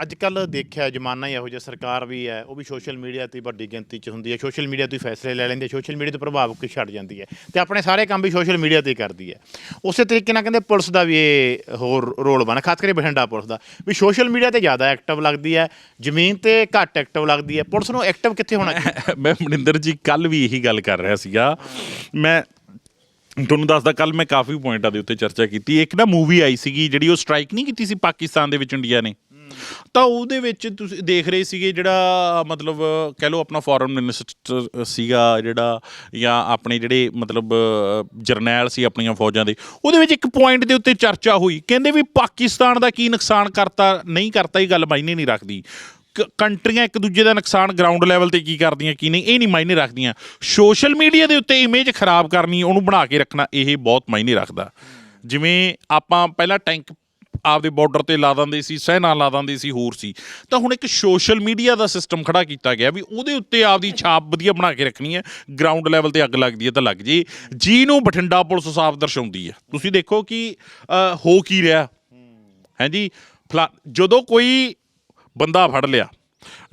ਅੱਜ ਕੱਲ ਦੇਖਿਆ ਜ਼ਮਾਨਾ ਹੀ ਇਹੋ ਜਿਹਾ, ਸਰਕਾਰ ਵੀ ਹੈ, ਉਹ ਵੀ ਸੋਸ਼ਲ ਮੀਡੀਆ ਤੇ ਵੱਡੀ ਗਿਣਤੀ 'ਚ ਹੁੰਦੀ ਹੈ। ਸੋਸ਼ਲ ਮੀਡੀਆ ਤੋਂ ਹੀ ਫੈਸਲੇ ਲੈ ਲੈਂਦੀ ਹੈ ਸੋਸ਼ਲ ਮੀਡੀਆ ਤੋਂ ਪ੍ਰਭਾਵ ਕੇ ਛੱਡ ਜਾਂਦੀ ਹੈ। ਤੇ ਆਪਣੇ ਸਾਰੇ ਕੰਮ ਵੀ ਸੋਸ਼ਲ ਮੀਡੀਆ ਤੇ ਹੀ ਕਰਦੀ ਹੈ। ਉਸੇ ਤਰੀਕੇ ਨਾਲ ਕਹਿੰਦੇ ਪੁਲਿਸ ਦਾ ਵੀ ਇਹ ਹੋਰ ਰੋਲ ਬਣ, ਖਾਸ ਕਰਕੇ ਬਠਿੰਡਾ ਪੁਲਿਸ ਦਾ, ਵੀ ਸੋਸ਼ਲ ਮੀਡੀਆ ਤੇ ਜ਼ਿਆਦਾ ਐਕਟਿਵ ਲੱਗਦੀ ਹੈ, ਜ਼ਮੀਨ ਤੇ ਘੱਟ ਐਕਟਿਵ ਲੱਗਦੀ ਹੈ। ਪੁਲਿਸ ਨੂੰ ਐਕਟਿਵ ਕਿੱਥੇ ਹੋਣਾ ਚਾਹੀਦਾ? ਮੈਂ ਮਨਿੰਦਰ ਜੀ ਕੱਲ ਵੀ ਇਹੀ ਗੱਲ ਕਰ ਰਿਹਾ ਸੀਗਾ। ਮੈਂ ਤੁਹਾਨੂੰ ਦੱਸਦਾ ਕੱਲ ਮੈਂ ਕਾਫੀ ਪੁਆਇੰਟਾਂ ਦੇ ਉੱਤੇ ਚਰਚਾ ਕੀਤੀ। ਇੱਕ ਨਾ ਮੂਵੀ ਆਈ ਸੀਗੀ, ਜਿਹੜੀ ਉਹ ਸਟ੍ਰਾਈਕ ਨਹੀਂ ਕੀਤੀ ਸੀ ਪਾਕਿਸਤਾਨ ਦੇ ਵਿੱਚ ਇੰਡੀਆ ਨੇ। ਤਾਂ ਉਹਦੇ ਵਿੱਚ ਤੁਸੀਂ ਦੇਖ ਰਹੇ ਸੀਗੇ ਜਿਹੜਾ, ਮਤਲਬ ਕਹਿ ਲਓ ਆਪਣਾ ਫੋਰਨ ਮਿਨਿਸਟਰ ਸੀਗਾ ਜਿਹੜਾ, ਜਾਂ ਆਪਣੇ ਜਿਹੜੇ, ਮਤਲਬ, ਜਰਨੈਲ ਸੀ ਆਪਣੀਆਂ ਫੌਜਾਂ ਦੇ, ਉਹਦੇ ਵਿੱਚ ਇੱਕ ਪੁਆਇੰਟ ਦੇ ਉੱਤੇ ਚਰਚਾ ਹੋਈ। ਕਹਿੰਦੇ ਵੀ ਪਾਕਿਸਤਾਨ ਦਾ ਕੀ ਨੁਕਸਾਨ ਕਰਤਾ, ਨਹੀਂ ਕਰਤਾ, ਇਹ ਗੱਲ ਮਾਇਨੇ ਨਹੀਂ ਰੱਖਦੀ। ਕ- ਕੰਟਰੀਆਂ ਇੱਕ ਦੂਜੇ ਦਾ ਨੁਕਸਾਨ ਗਰਾਊਂਡ ਲੈਵਲ ਤੇ ਕੀ ਕਰਦੀਆਂ, ਕੀ ਨਹੀਂ, ਇਹ ਨਹੀਂ ਮਾਇਨੇ ਰੱਖਦੀਆਂ। ਸੋਸ਼ਲ ਮੀਡੀਆ ਦੇ ਉੱਤੇ ਇਮੇਜ ਖਰਾਬ ਕਰਨੀ, ਉਹਨੂੰ ਬਣਾ ਕੇ ਰੱਖਣਾ, ਇਹ ਬਹੁਤ ਮਾਇਨੇ ਰੱਖਦਾ। ਜਿਵੇਂ ਆਪਾਂ ਪਹਿਲਾਂ ਟੈਂਕ ਆਪਦੇ ਬਾਰਡਰ ਤੇ ਲਾ ਦਿੰਦੇ ਸੀ ਸੈਨਾ ਲਾ ਦਿੰਦੇ ਸੀ, ਹੋਰ ਸੀ। ਤਾਂ ਹੁਣ ਇੱਕ ਸੋਸ਼ਲ ਮੀਡੀਆ ਦਾ ਸਿਸਟਮ ਖੜਾ ਕੀਤਾ ਗਿਆ ਵੀ ਉਹਦੇ ਉੱਤੇ ਆਪਦੀ ਛਾਪ ਵਧੀਆ ਬਣਾ ਕੇ ਰੱਖਣੀ ਹੈ ਗਰਾਊਂਡ ਲੈਵਲ ਤੇ ਅੱਗ ਲੱਗਦੀ ਹੈ ਤਾਂ ਲੱਗ ਜੇ। ਜੀ ਨੂੰ ਬਠਿੰਡਾ ਪੁਲਿਸ ਸਾਫ਼ ਦਰਸਾਉਂਦੀ ਹੈ। ਤੁਸੀਂ ਦੇਖੋ ਕਿ ਹੋ ਕੀ ਰਿਹਾ। ਹੈਂਜੀ ਫਲਾ, ਜਦੋਂ ਕੋਈ ਬੰਦਾ ਫੜ ਲਿਆ,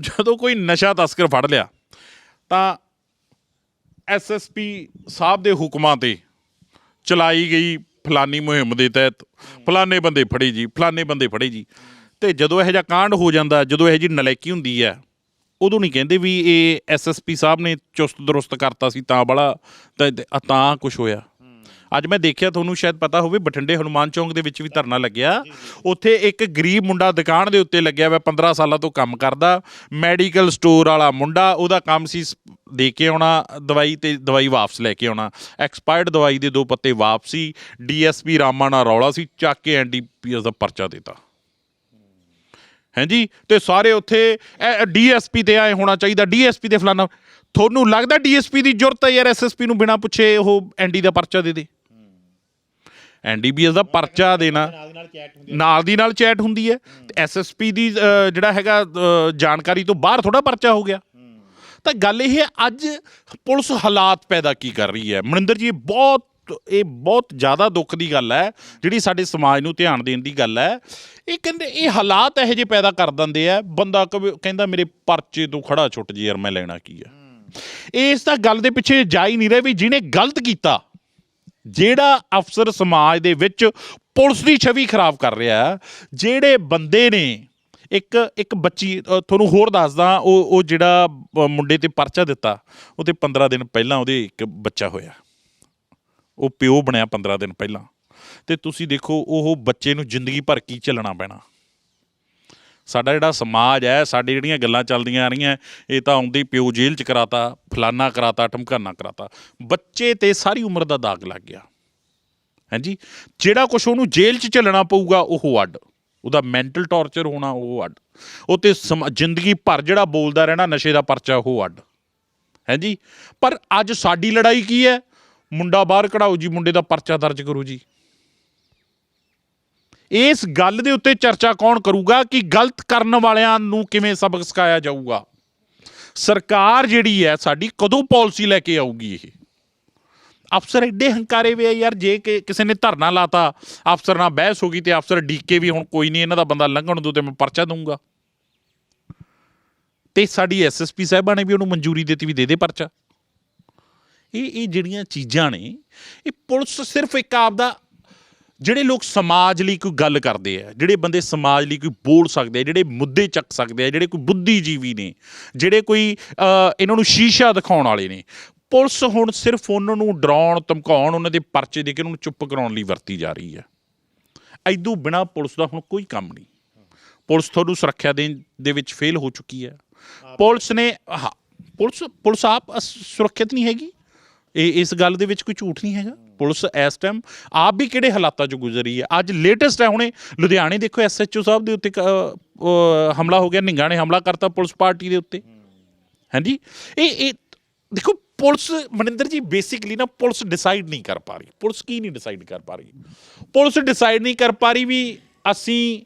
ਜਦੋਂ ਕੋਈ ਨਸ਼ਾ ਤਸਕਰ ਫੜ ਲਿਆ, ਤਾਂ ਐਸਐਸਪੀ ਸਾਹਿਬ ਦੇ ਹੁਕਮਾਂ ਤੇ ਚਲਾਈ ਗਈ ਫਲਾਨੀ ਮੁਹਿੰਮ ਦੇ ਤਹਿਤ, ਫਲਾਨੇ ਬੰਦੇ ਫੜੇ ਜੀ, ਫਲਾਨੇ ਬੰਦੇ ਫੜੇ ਜੀ। ਤੇ ਜਦੋਂ ਇਹੋ ਜਿਹਾ ਕਾਂਡ ਹੋ ਜਾਂਦਾ, ਜਦੋਂ ਇਹੋ ਜਿਹੀ ਨਲਾਇਕੀ ਹੁੰਦੀ ਹੈ, ਉਦੋਂ ਨਹੀਂ ਕਹਿੰਦੇ ਵੀ ਇਹ ਐਸਐਸਪੀ ਸਾਹਿਬ ਨੇ ਚੁਸਤ ਦਰੁਸਤ ਕਰਤਾ ਸੀ ਤਾਂ ਬੜਾ, ਤਾਂ ਤਾਂ ਕੁਝ ਹੋਇਆ। ਅੱਜ ਮੈਂ ਦੇਖਿਆ ਤੁਹਾਨੂੰ ਸ਼ਾਇਦ ਪਤਾ ਹੋਵੇ ਬਠਿੰਡੇ ਹਨੂਮਾਨ ਚੌਂਕ ਦੇ ਵਿੱਚ ਵੀ ਧਰਨਾ ਲੱਗਿਆ। ਉੱਥੇ ਇੱਕ ਗਰੀਬ ਮੁੰਡਾ ਦੁਕਾਨ ਦੇ ਉੱਤੇ ਲੱਗਿਆ ਹੋਇਆ 15 ਸਾਲਾਂ ਤੋਂ ਕੰਮ ਕਰਦਾ। ਮੈਡੀਕਲ ਸਟੋਰ ਵਾਲਾ ਮੁੰਡਾ ਉਹਦਾ ਕੰਮ ਸੀ ਦੇ ਕੇ ਆਉਣਾ ਦਵਾਈ ਤੇ ਦਵਾਈ ਵਾਪਸ ਲੈ ਕੇ ਆਉਣਾ। ਐਕਸਪਾਇਰਡ ਦਵਾਈ ਦੇ ਦੋ ਪੱਤੇ ਵਾਪਸੀ ਡੀਐਸਪੀ ਰਾਮਾ ਨਾਲ ਰੌਲਾ ਸੀ ਚੱਕ ਕੇ ਐਨਡੀਪੀਐਸ ਦਾ ਪਰਚਾ ਦਿੱਤਾ। ਹਾਂਜੀ ਤੇ ਸਾਰੇ ਉੱਥੇ ਡੀਐਸਪੀ ਤੇ ਆਏ ਹੋਣਾ ਚਾਹੀਦਾ ਡੀਐਸਪੀ ਤੇ ਫਲਾਣਾ ਤੁਹਾਨੂੰ ਲੱਗਦਾ ਡੀਐਸਪੀ ਦੀ ਜ਼ਰੂਰਤ ਹੈ ਯਾਰ ਐਸਐਸਪੀ ਨੂੰ ਬਿਨਾਂ ਪੁੱਛੇ ਉਹ ਐਨਡੀ ਦਾ ਪਰਚਾ ਦੇ ਦੇ? ਐਨਡੀਪੀਐਸ ਦਾ ਪਰਚਾ ਦੇਣਾ। ਨਾਲ ਦੀ ਨਾਲ ਚੈਟ ਹੁੰਦੀ ਹੈ। ਐਸਐਸਪੀ ਦੀ ਜਿਹੜਾ ਹੈਗਾ ਜਾਣਕਾਰੀ ਤੋਂ ਬਾਹਰ ਥੋੜਾ ਪਰਚਾ ਹੋ ਗਿਆ। ਤਾਂ ਗੱਲ ਇਹ ਹੈ ਅੱਜ ਪੁਲਿਸ ਹਾਲਾਤ ਪੈਦਾ ਕੀ ਕਰ ਰਹੀ ਹੈ? ਮਨਿੰਦਰ ਜੀ ਬਹੁਤ ਇਹ ਬਹੁਤ ਜ਼ਿਆਦਾ ਦੁੱਖ ਦੀ ਗੱਲ ਹੈ ਜਿਹੜੀ ਸਾਡੇ ਸਮਾਜ ਨੂੰ ਧਿਆਨ ਦੇਣ ਦੀ ਗੱਲ ਹੈ। ਇਹ ਕਹਿੰਦੇ ਇਹ ਹਾਲਾਤ ਇਹੋ ਜਿਹੇ ਪੈਦਾ ਕਰ ਦਿੰਦੇ ਆ ਬੰਦਾ ਕਹਿੰਦਾ ਮੇਰੇ ਪਰਚੇ ਤੋਂ ਖੜਾ ਛੁੱਟ ਜੀ ਯਾਰ ਮੈਂ ਲੈਣਾ ਕੀ ਆ? ਇਸ ਤਾਂ ਗੱਲ ਦੇ ਪਿੱਛੇ ਜਾ ਹੀ ਨਹੀਂ ਰਿਹਾ ਵੀ ਜਿਹਨੇ ਗਲਤ ਕੀਤਾ ਜਿਹੜਾ ਅਫਸਰ ਸਮਾਜ ਦੇ ਵਿੱਚ ਪੁਲਿਸ ਦੀ ਛਵੀ ਖਰਾਬ ਕਰ ਰਿਹਾ, ਜਿਹੜੇ ਬੰਦੇ ਨੇ, ਇੱਕ ਇੱਕ ਬੱਚੀ ਤੁਹਾਨੂੰ ਹੋਰ ਦੱਸਦਾ, ਉਹ ਉਹ ਜਿਹੜਾ ਮੁੰਡੇ ਤੇ ਪਰਚਾ ਦਿੱਤਾ, ਉਹ ਤੇ 15 ਦਿਨ ਪਹਿਲਾਂ ਉਹਦੇ ਇੱਕ ਬੱਚਾ ਹੋਇਆ। ਉਹ ਪਿਓ ਬਣਿਆ 15 ਦਿਨ ਪਹਿਲਾਂ। ਤੇ ਤੁਸੀਂ ਦੇਖੋ, ਉਹ ਬੱਚੇ ਨੂੰ ਜ਼ਿੰਦਗੀ ਭਰ ਕੀ ਚੱਲਣਾ ਪੈਣਾ। ਸਾਡਾ ਜਿਹੜਾ ਸਮਾਜ ਹੈ, ਸਾਡੀ ਜਿਹੜੀਆਂ ਗੱਲਾਂ ਚੱਲਦੀਆਂ ਆ ਰਹੀਆਂ, ਇਹ ਤਾਂ ਆਉਂਦੇ ਪਿਓ ਜੇਲ੍ਹ ਚ ਕਰਾਤਾ, ਫਲਾਨਾ ਕਰਾਤਾ ਟਮਕਾਨਾ ਕਰਾਤਾ। ਬੱਚੇ ਤੇ ਸਾਰੀ ਉਮਰ ਦਾ ਦਾਗ ਲੱਗ ਗਿਆ। ਹਾਂਜੀ? ਜਿਹੜਾ ਕੁਝ ਉਹਨੂੰ ਜੇਲ੍ਹ 'ਚ ਝੱਲਣਾ ਪਊਗਾ, ਉਹ ਅੱਡ। ਉਹਦਾ ਮੈਂਟਲ ਟੌਰਚਰ ਹੋਣਾ, ਉਹ ਅੱਡ। ਉਹ ਤੇ ਸਮ- ਜ਼ਿੰਦਗੀ ਭਰ ਜਿਹੜਾ ਬੋਲਦਾ ਰਹਿਣਾ, ਨਸ਼ੇ ਦਾ ਪਰਚਾ, ਉਹ ਅੱਡ। ਹਾਂਜੀ? ਪਰ ਅੱਜ ਸਾਡੀ ਲੜਾਈ ਕੀ ਹੈ? ਮੁੰਡਾ ਬਾਹਰ ਕਢਾਓ ਜੀ, ਮੁੰਡੇ ਦਾ ਪਰਚਾ ਦਰਜ ਕਰੋ ਜੀ। ਇਸ ਗੱਲ ਦੇ ਉੱਤੇ ਚਰਚਾ ਕੌਣ ਕਰੂਗਾ ਕਿ ਗਲਤ ਕਰਨ ਵਾਲਿਆਂ ਨੂੰ ਕਿਵੇਂ ਸਬਕ ਸਿਖਾਇਆ ਜਾਊਗਾ? ਸਰਕਾਰ ਜਿਹੜੀ ਹੈ ਸਾਡੀ ਕਦੋਂ ਪਾਲਿਸੀ ਲੈ ਕੇ ਆਊਗੀ ਇਹ? ਅਫਸਰ ਐਡੇ ਹੰਕਾਰੇ ਵੇ ਆ ਯਾਰ, ਜੇ ਕਿਸੇ ਨੇ ਧਰਨਾ ਲਾਤਾ, ਅਫਸਰ ਨਾਲ ਬਹਿਸ ਹੋ ਗਈ ਤੇ ਅਫਸਰ ਡੀਕੇ ਵੀ ਹੁਣ ਕੋਈ ਨਹੀਂ, ਇਹਨਾਂ ਦਾ ਬੰਦਾ ਲੰਘਣ ਦੋ ਤੇ ਮੈਂ ਪਰਚਾ ਦਊਂਗਾ। ਤੇ ਸਾਡੀ ਐਸਐਸਪੀ ਸਾਹਿਬਾਂ ਨੇ ਵੀ ਉਹਨੂੰ ਮਨਜ਼ੂਰੀ ਦਿੱਤੀ ਵੀ ਦੇ ਦੇ ਪਰਚਾ। ਇਹ ਇਹ ਜਿਹੜੀਆਂ ਚੀਜ਼ਾਂ ਨੇ, ਇਹ ਪੁਲਿਸ ਸਿਰਫ ਇੱਕ ਆਪਦਾ ਜਿਹੜੇ ਲੋਕ ਸਮਾਜ ਲਈ ਕੋਈ ਗੱਲ ਕਰਦੇ ਆ ਜਿਹੜੇ ਬੰਦੇ ਸਮਾਜ ਲਈ ਕੋਈ ਬੋਲ ਸਕਦੇ ਆ ਜਿਹੜੇ ਮੁੱਦੇ ਚੱਕ ਸਕਦੇ ਆ ਜਿਹੜੇ ਕੋਈ ਬੁੱਧੀਜੀਵੀ ਨੇ ਜਿਹੜੇ ਕੋਈ ਇਹਨਾਂ ਨੂੰ ਸ਼ੀਸ਼ਾ ਦਿਖਾਉਣ ਵਾਲੇ ਨੇ ਪੁਲਿਸ ਹੁਣ ਸਿਰਫ ਉਹਨਾਂ ਨੂੰ ਡਰਾਉਣ ਧਮਕਾਉਣ ਉਹਨਾਂ ਦੇ ਪਰਚੇ ਦੇ ਕੇ ਉਹਨਾਂ ਨੂੰ ਚੁੱਪ ਕਰਾਉਣ ਲਈ ਵਰਤੀ ਜਾ ਰਹੀ ਹੈ ਐਦੋਂ ਬਿਨਾ ਪੁਲਿਸ ਦਾ ਹੁਣ ਕੋਈ ਕੰਮ ਨਹੀਂ। ਪੁਲਿਸ ਤੁਹਾਨੂੰ ਸੁਰੱਖਿਆ ਦੇਣ ਦੇ ਵਿੱਚ ਫੇਲ ਹੋ ਚੁੱਕੀ ਹੈ ਪੁਲਿਸ ਨੇ ਹਾਂ ਪੁਲਿਸ ਪੁਲਿਸ ਆਪ ਸੁਰੱਖਿਅਤ ਨਹੀਂ ਹੈਗੀ। ਇਹ ਇਸ ਗੱਲ ਦੇ ਵਿੱਚ ਕੋਈ ਝੂਠ ਨਹੀਂ ਹੈਗਾ। ਪੁਲਿਸ ਇਸ ਟਾਈਮ ਆਪ ਵੀ ਕਿਹੜੇ ਹਾਲਾਤਾਂ 'ਚ ਗੁਜ਼ਰੀ ਹੈ? ਅੱਜ ਲੇਟੈਸਟ ਹੈ ਹੁਣੇ, ਲੁਧਿਆਣੇ ਦੇਖੋ ਐਸਐਚਓ ਸਾਹਿਬ ਦੇ ਉੱਤੇ ਕ- ਹਮਲਾ ਹੋ ਗਿਆ ਨਿੰਗਾ ਨੇ ਹਮਲਾ ਕਰਤਾ ਪੁਲਿਸ ਪਾਰਟੀ ਦੇ ਉੱਤੇ। ਹਾਂਜੀ? ਇਹ ਇਹ ਦੇਖੋ ਪੁਲਿਸ, ਮਨਿੰਦਰ ਜੀ ਬੇਸਿਕਲੀ ਨਾ ਪੁਲਿਸ ਡਿਸਾਈਡ ਨਹੀਂ ਕਰ ਪਾ ਰਹੀ। ਪੁਲਿਸ ਕੀ ਨਹੀਂ ਡਿਸਾਈਡ ਕਰ ਪਾ ਰਹੀ? ਪੁਲਿਸ ਡਿਸਾਈਡ ਨਹੀਂ ਕਰ ਪਾ ਰਹੀ ਵੀ ਅਸੀਂ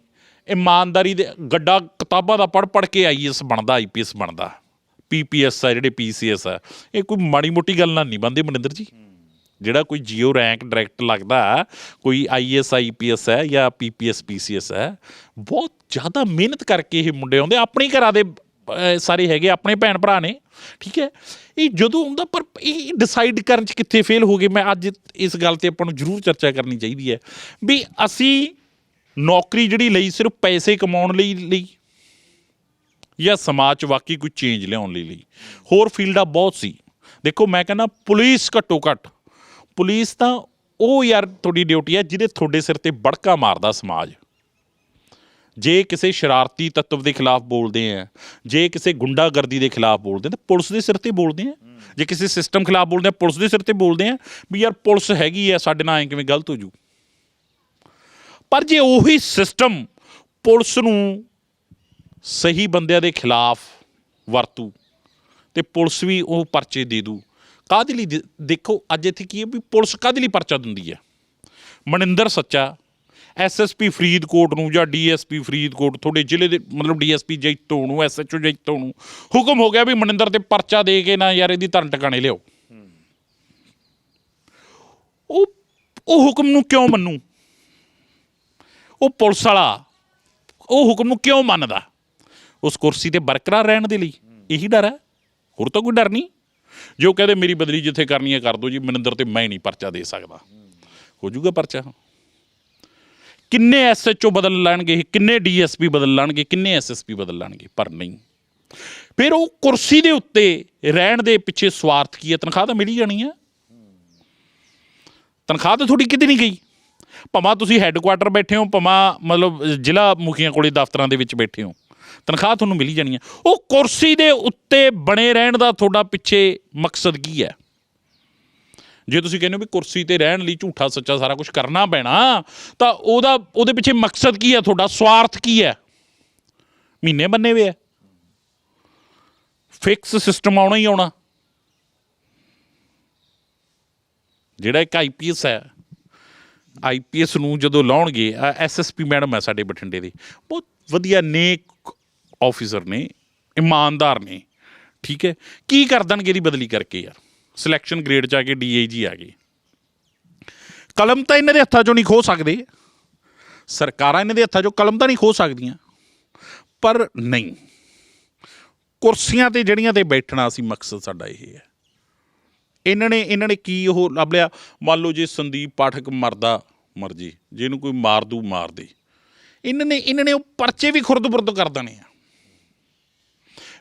ਇਮਾਨਦਾਰੀ ਦੇ ਗੱਡਾ ਕਿਤਾਬਾਂ ਦਾ ਪੜ ਪੜ ਕੇ ਆਈਐਸ ਬਣਦਾ ਆਈਪੀਐਸ ਬਣਦਾ। ਪੀਪੀਐਸ ਆ, ਜਿਹੜੇ ਪੀਸੀਐਸ ਆ। ਇਹ ਕੋਈ ਮਾੜੀ ਮੋਟੀ ਗੱਲ ਨਾਲ ਨਹੀਂ ਬੰਦੇ ਮਨਿੰਦਰ ਜੀ। ਜਿਹੜਾ ਕੋਈ ਜੀਓ ਰੈਂਕ ਡਾਇਰੈਕਟ ਲੱਗਦਾ, ਕੋਈ ਆਈਐਸ ਆਈਪੀਐਸ ਹੈ ਜਾਂ ਪੀਪੀਐਸ ਪੀਸੀਐਸ ਹੈ, ਬਹੁਤ ਜ਼ਿਆਦਾ ਮਿਹਨਤ ਕਰਕੇ ਇਹ ਮੁੰਡੇ ਆਉਂਦੇ ਆਪਣੇ ਘਰਾਂ ਦੇ ਸਾਰੇ ਹੈਗੇ ਆਪਣੇ ਭੈਣ ਭਰਾ ਨੇ, ਠੀਕ ਹੈ? ਇਹ ਜਦੋਂ ਹੁੰਦਾ ਪਰ ਇਹ ਡਿਸਾਈਡ ਕਰਨ ਚ ਕਿੱਥੇ ਫੇਲ ਹੋ ਗਏ? ਮੈਂ ਅੱਜ ਇਸ ਗੱਲ ਤੇ ਆਪਾਂ ਨੂੰ ਜ਼ਰੂਰ ਚਰਚਾ ਕਰਨੀ ਚਾਹੀਦੀ ਹੈ ਵੀ ਅਸੀਂ ਨੌਕਰੀ ਜਿਹੜੀ ਲਈ ਸਿਰਫ ਪੈਸੇ ਕਮਾਉਣ ਲਈ ਲਈ ਜਾਂ ਸਮਾਜ 'ਚ ਵਾਕਈ ਕੋਈ ਚੇਂਜ ਲਿਆਉਣ ਲਈ ਲਈ? ਹੋਰ ਫੀਲਡਾਂ ਬਹੁਤ ਸੀ। ਦੇਖੋ, ਮੈਂ ਕਹਿੰਦਾ ਪੁਲਿਸ ਘੱਟੋ ਘੱਟ ਪੁਲਿਸ ਤਾਂ ਉਹ ਯਾਰ ਤੁਹਾਡੀ ਡਿਊਟੀ ਹੈ ਜਿਹਦੇ ਤੁਹਾਡੇ ਸਿਰ ਤੇ ਬੜਕਾ ਮਾਰਦਾ ਸਮਾਜ। ਜੇ ਕਿਸੇ ਸ਼ਰਾਰਤੀ ਤੱਤਵ ਦੇ ਖਿਲਾਫ ਬੋਲਦੇ ਆ, ਜੇ ਕਿਸੇ ਗੁੰਡਾਗਰਦੀ ਦੇ ਖਿਲਾਫ ਬੋਲਦੇ ਆ, ਤਾਂ ਪੁਲਿਸ ਦੇ ਸਿਰ ਤੇ ਬੋਲਦੇ ਆ। ਜੇ ਕਿਸੇ ਸਿਸਟਮ ਖਿਲਾਫ ਬੋਲਦੇ ਆ, ਪੁਲਿਸ ਦੇ ਸਿਰ ਤੇ ਬੋਲਦੇ ਆ ਵੀ ਯਾਰ ਪੁਲਿਸ ਹੈਗੀ ਆ, ਸਾਡੇ ਨਾਲ ਐਂ ਕਿਵੇਂ ਗਲਤ ਹੋ ਜੂ। ਪਰ ਜੇ ਉਹੀ ਸਿਸਟਮ ਪੁਲਿਸ ਨੂੰ ਸਹੀ ਬੰਦਿਆਂ ਦੇ ਖਿਲਾਫ ਵਰਤੂ ਤੇ ਪੁਲਿਸ ਵੀ ਉਹ ਪਰਚੇ ਦੇ ਦੂ ਕਾਹਦੇ ਲਈ ਦੇ- ਦੇਖੋ, ਅੱਜ ਇੱਥੇ ਕੀ ਹੈ ਵੀ ਪੁਲਿਸ ਕਾਹਦੇ ਲਈ ਪਰਚਾ ਦਿੰਦੀ ਹੈ? ਮਨਿੰਦਰ ਸੱਚਾ ਐਸਐਸਪੀ ਫਰੀਦਕੋਟ ਨੂੰ ਜਾਂ ਡੀਐਸਪੀ ਫਰੀਦਕੋਟ, ਤੁਹਾਡੇ ਜ਼ਿਲ੍ਹੇ ਦੇ ਮਤਲਬ ਡੀਐਸਪੀ ਜੈਤੋ ਨੂੰ ਐਸਐਚਓ ਜੈਤੋ ਨੂੰ, ਹੁਕਮ ਹੋ ਗਿਆ ਵੀ ਮਨਿੰਦਰ ਤੇ ਪਰਚਾ ਦੇ ਕੇ ਨਾ ਯਾਰ ਇਹਦੀ ਧਰਨ ਟਿਕਾਣੇ ਲਿਓ ਉਹ ਉਹ ਹੁਕਮ ਨੂੰ ਕਿਉਂ ਮੰਨੂ? ਉਹ ਪੁਲਿਸ ਵਾਲਾ, ਉਹ ਹੁਕਮ ਨੂੰ ਕਿਉਂ ਮੰਨਦਾ? ਉਸ ਕੁਰਸੀ ਤੇ ਬਰਕਰਾਰ ਰਹਿਣ ਦੇ ਲਈ। ਇਹੀ ਡਰ ਹੈ? ਹੋਰ ਤਾਂ ਕੋਈ ਡਰ ਨਹੀਂ? ਜੋ ਕਹਦੇ ਮੇਰੀ ਬਦਲੀ ਜਿੱਥੇ ਕਰਨੀ ਹੈ ਕਰ ਦਿਓ ਜੀ, ਮਨਿੰਦਰ ਤੇ ਮੈਂ ਨਹੀਂ ਪਰਚਾ ਦੇ ਸਕਦਾ। ਹੋ ਜਾਊਗਾ ਪਰਚਾ? ਕਿੰਨੇ ਐਸਐਚਓ ਬਦਲ ਲੈਣਗੇ ਕਿੰਨੇ ਡੀਐਸਪੀ ਬਦਲ ਲੈਣਗੇ? ਕਿੰਨੇ ਐਸਐਸਪੀ ਬਦਲ ਲੈਣਗੇ? ਪਰ ਨਹੀਂ। ਫਿਰ ਉਹ ਕੁਰਸੀ ਦੇ ਉੱਤੇ ਰਹਿਣ ਦੇ ਪਿੱਛੇ ਸਵਾਰਥ ਕੀ ਹੈ? ਤਨਖਾਹ ਤਾਂ ਮਿਲੀ ਜਾਣੀ ਹੈ। ਤਨਖਾਹ ਤਾਂ ਤੁਹਾਡੀ ਕਿਤੇ ਨਹੀਂ ਗਈ। ਭਾਵੇਂ ਤੁਸੀਂ ਹੈੱਡਕੁਆਟਰ ਬੈਠੇ ਹੋ, ਭਾਵੇਂ ਮਤਲਬ ਜ਼ਿਲ੍ਹਾ ਮੁਖੀਆਂ ਕੋਲੇ ਦਫ਼ਤਰਾਂ ਦੇ ਵਿੱਚ ਬੈਠੇ ਹੋ। ਤਨਖਾਹ ਤੁਹਾਨੂੰ ਮਿਲੀ ਜਾਣੀ ਹੈ। ਉਹ ਕੁਰਸੀ ਦੇ ਉੱਤੇ ਬਣੇ ਰਹਿਣ ਦਾ ਤੁਹਾਡਾ ਪਿੱਛੇ ਮਕਸਦ ਕੀ ਹੈ? ਜੇ ਤੁਸੀਂ ਕਹਿੰਦੇ ਹੋ ਵੀ ਕੁਰਸੀ ਤੇ ਰਹਿਣ ਲਈ ਝੂਠਾ ਸੱਚਾ ਸਾਰਾ ਕੁਝ ਕਰਨਾ ਪੈਣਾ, ਤਾਂ ਉਹਦਾ, ਉਹਦੇ ਪਿੱਛੇ ਮਕਸਦ ਕੀ ਹੈ? ਤੁਹਾਡਾ ਸਵਾਰਥ ਕੀ ਹੈ? ਮਹੀਨੇ ਬੰਨੇ ਵੇ ਹੈ ਫਿਕਸ ਸਿਸਟਮ ਆਉਣਾ ਹੀ ਆਉਣਾ। ਜਿਹੜਾ ਇੱਕ ਆਈਪੀਐਸ ਹੈ ਆਈਪੀਐਸ ਨੂੰ ਜਦੋਂ ਲਾਉਣਗੇ ਐਸਐਸਪੀ ਮੈਡਮ ਹੈ ਸਾਡੇ ਬਠਿੰਡੇ ਦੇ। ਬਹੁਤ ਵਧੀਆ ਨੇਕ ਆਫੀਸਰ ਨੇ, ਇਮਾਨਦਾਰ ਨੇ, ਠੀਕ ਹੈ? ਕੀ ਕਰ ਦੇਣਗੇ ਇਹਦੀ ਬਦਲੀ ਕਰਕੇ ਯਾਰ? ਸਿਲੈਕਸ਼ਨ ਗ੍ਰੇਡ ਚ ਆ ਕੇ ਡੀਏਜੀ ਆ ਗਏ। ਕਲਮ ਤਾਂ ਇਹਨਾਂ ਦੇ ਹੱਥਾਂ ਚੋਂ ਨਹੀਂ ਖੋ ਸਕਦੇ। ਸਰਕਾਰਾਂ ਇਹਨਾਂ ਦੇ ਹੱਥਾਂ ਚੋਂ ਕਲਮ ਤਾਂ ਨਹੀਂ ਖੋ ਸਕਦੀਆਂ। ਪਰ ਨਹੀਂ। ਕੁਰਸੀਆਂ ਤੇ ਜਿਹੜੀਆਂ ਤੇ ਬੈਠਣਾ ਸੀ ਮਕਸਦ ਸਾਡਾ ਇਹ ਹੈ। ਇਹਨਾਂ ਨੇ ਇਹਨਾਂ ਨੇ ਕੀ ਉਹ ਲੱਭ ਲਿਆ? ਮੰਨ ਲਓ ਜੇ ਸੰਦੀਪ ਪਾਠਕ ਮਰਦਾ ਮਰਜ਼ੀ ਜਿਹਨੂੰ ਕੋਈ ਮਾਰ ਦੂ, ਮਾਰ ਦੇ। ਇਹਨਾਂ ਨੇ ਇਹਨਾਂ ਨੇ ਉਹ ਪਰਚੇ ਵੀ ਖੁਰਦ-ਬੁਰਦ ਕਰ ਦੇਣੇ ਆ।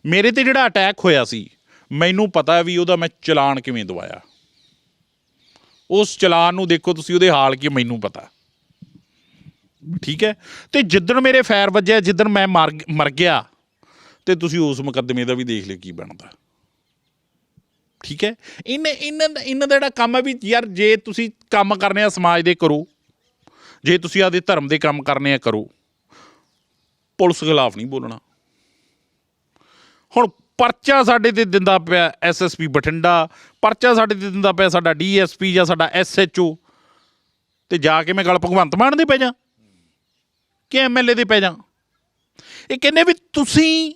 ਮੇਰੇ ਤੇ ਜਿਹੜਾ ਅਟੈਕ ਹੋਇਆ ਸੀ, ਮੈਨੂੰ ਪਤਾ ਵੀ ਉਹਦਾ ਮੈਂ ਚਲਾਨ ਕਿਵੇਂ ਦਵਾਇਆ। ਉਸ ਚਲਾਨ ਨੂੰ ਦੇਖੋ ਤੁਸੀਂ, ਉਹਦੇ ਹਾਲ ਕੀ ਮੈਨੂੰ ਪਤਾ। ਠੀਕ ਹੈ? ਤੇ ਜਿੱਦਣ ਮੇਰੇ ਫੈਰ ਵੱਜਿਆ, ਜਿੱਦਣ ਮੈਂ ਮਰ ਮਰ ਗਿਆ, ਤੇ ਤੁਸੀਂ ਉਸ ਮੁਕੱਦਮੇ ਦਾ ਵੀ ਦੇਖ ਲਿਓ ਕੀ ਬਣਦਾ। ਠੀਕ ਹੈ? ਇਹਨੇ ਇਹਨਾਂ ਦਾ ਇਹਨਾਂ ਦਾ ਜਿਹੜਾ ਕੰਮ ਹੈ ਵੀ ਯਾਰ, ਜੇ ਤੁਸੀਂ ਕੰਮ ਕਰਨੇ ਆ ਸਮਾਜ ਦੇ ਕਰੋ, ਜੇ ਤੁਸੀਂ ਆਦੇ ਧਰਮ ਦੇ ਕੰਮ ਕਰਨੇ ਆ ਕਰੋ, ਪੁਲਿਸ ਖਿਲਾਫ ਨਹੀਂ ਬੋਲਣਾ। ਹੁਣ ਪਰਚਾ ਸਾਡੇ ਤੇ ਦਿੰਦਾ ਪਿਆ ਐਸਐਸਪੀ ਬਠਿੰਡਾ, ਪਰਚਾ ਸਾਡੇ ਤੇ ਦਿੰਦਾ ਪਿਆ ਸਾਡਾ ਡੀਐਸਪੀ ਜਾਂ ਸਾਡਾ ਐਸਐਚਓ ਤੇ ਜਾ ਕੇ ਮੈਂ ਗੱਲ ਭਗਵੰਤ ਮਾਨ ਦੀ ਪੈ ਜਾ, ਕਿ ਐਮਐਲਏ ਦੇ ਪੈ ਜਾ। ਇਹ ਕਹਿੰਦੇ ਵੀ ਤੁਸੀਂ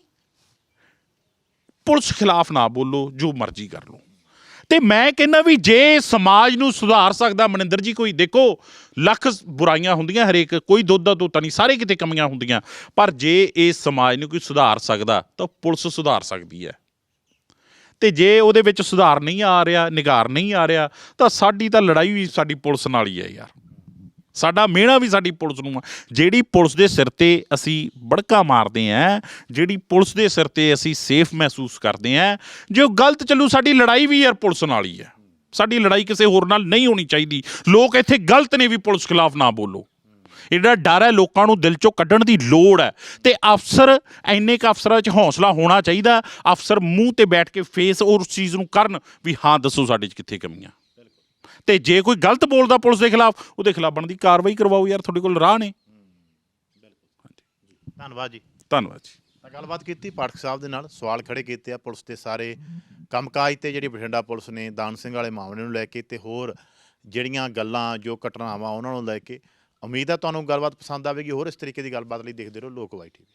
ਪੁਲਿਸ ਖਿਲਾਫ ਨਾ ਬੋਲੋ, ਜੋ ਮਰਜ਼ੀ ਕਰ ਲਓ। ਤੇ ਮੈਂ ਕਹਿੰਦਾ ਵੀ ਜੇ ਸਮਾਜ ਨੂੰ ਸੁਧਾਰ ਸਕਦਾ, ਮਨਿੰਦਰ ਜੀ ਕੋਈ ਦੇਖੋ ਲੱਖ ਬੁਰਾਈਆਂ ਹੁੰਦੀਆਂ ਹਰੇਕ, ਕੋਈ ਦੁੱਧ ਦਾ ਤੋਤਾ ਨਹੀਂ, ਸਾਰੇ ਕਿਤੇ ਕਮੀਆਂ ਹੁੰਦੀਆਂ। ਪਰ ਜੇ ਇਸ ਸਮਾਜ ਨੂੰ ਕੋਈ ਸੁਧਾਰ ਸਕਦਾ, ਤਾਂ ਪੁਲਿਸ ਸੁਧਾਰ ਸਕਦੀ ਹੈ। ਤੇ ਜੇ ਉਹਦੇ ਵਿੱਚ ਸੁਧਾਰ ਨਹੀਂ ਆ ਰਿਹਾ, ਨਿਗਾਰ ਨਹੀਂ ਆ ਰਿਹਾ, ਤਾਂ ਸਾਡੀ ਤਾਂ ਲੜਾਈ ਵੀ ਸਾਡੀ ਪੁਲਿਸ ਨਾਲ ਹੀ ਹੈ ਯਾਰ। ਸਾਡਾ ਮਿਹਣਾ ਵੀ ਸਾਡੀ ਪੁਲਿਸ ਨੂੰ ਆ। ਜਿਹੜੀ ਪੁਲਿਸ ਦੇ ਸਿਰ ਤੇ ਅਸੀਂ ਬੜਕਾ ਮਾਰਦੇ ਆਂ, ਜਿਹੜੀ ਪੁਲਿਸ ਦੇ ਸਿਰ ਤੇ ਅਸੀਂ ਸੇਫ ਮਹਿਸੂਸ ਕਰਦੇ ਆਂ, ਜੇ ਉਹ ਗਲਤ ਚੱਲੂ, ਸਾਡੀ ਲੜਾਈ ਵੀ ਯਾਰ ਪੁਲਿਸ ਨਾਲ ਹੀ ਹੈ। ਸਾਡੀ ਲੜਾਈ ਕਿਸੇ ਹੋਰ ਨਾਲ ਨਹੀਂ ਹੋਣੀ ਚਾਹੀਦੀ। ਲੋਕ ਇੱਥੇ ਗਲਤ ਨੇ ਵੀ ਪੁਲਿਸ ਖਿਲਾਫ ਨਾ ਬੋਲੋ। ਇਹ ਜਿਹੜਾ ਡਰ ਹੈ ਲੋਕਾਂ ਨੂੰ ਦਿਲ ਚੋਂ ਕੱਢਣ ਦੀ ਲੋੜ ਹੈ। ਤੇ ਅਫਸਰ ਐਨੇ ਕ ਅਫਸਰਾਂ 'ਚ ਹੌਸਲਾ ਹੋਣਾ ਚਾਹੀਦਾ। ਅਫਸਰ ਮੂੰਹ ਤੇ ਬੈਠ ਕੇ ਫੇਸ ਉਸ ਚੀਜ਼ ਨੂੰ ਕਰਨ ਵੀ ਹਾਂ ਦੱਸੋ ਸਾਡੇ 'ਚ ਕਿੱਥੇ ਕਮੀਆਂ। ਤੇ ਜੇ ਕੋਈ ਗਲਤ ਬੋਲਦਾ ਪੁਲਿਸ ਦੇ ਖਿਲਾਫ ਉਹਦੇ ਖਿਲਾਫ ਬਣਦੀ ਕਾਰਵਾਈ ਕਰਵਾਓ ਯਾਰ ਤੁਹਾਡੇ ਕੋਲ ਰਾਹ ਨੇ। ਧੰਨਵਾਦ ਜੀ। ਧੰਨਵਾਦ ਜੀ। ਤਾਂ ਗੱਲਬਾਤ ਕੀਤੀ, ਪਾਠਕ ਸਾਹਿਬ ਦੇ ਨਾਲ ਸਵਾਲ ਖੜੇ ਕੀਤੇ ਆ ਪੁਲਿਸ ਦੇ ਸਾਰੇ ਕੰਮਕਾਜ ਤੇ ਜਿਹੜੀ ਬਠਿੰਡਾ ਪੁਲਿਸ ਨੇ ਦਾਨ ਸਿੰਘ ਵਾਲੇ ਮਾਮਲੇ ਨੂੰ ਲੈ ਕੇ ਤੇ ਹੋਰ ਜਿਹੜੀਆਂ ਗੱਲਾਂ, ਜੋ ਘਟਨਾਵਾਂ ਉਹਨਾਂ ਨੂੰ ਲੈ ਕੇ, ਉਮੀਦ ਹੈ ਤੁਹਾਨੂੰ ਗੱਲਬਾਤ ਪਸੰਦ ਆਵੇਗੀ, ਹੋਰ ਇਸ ਤਰੀਕੇ ਦੀ ਗੱਲਬਾਤ ਲਈ ਦੇਖਦੇ ਰਹੋ ਲੋਕ ਵਾਈ ਟੀਵੀ।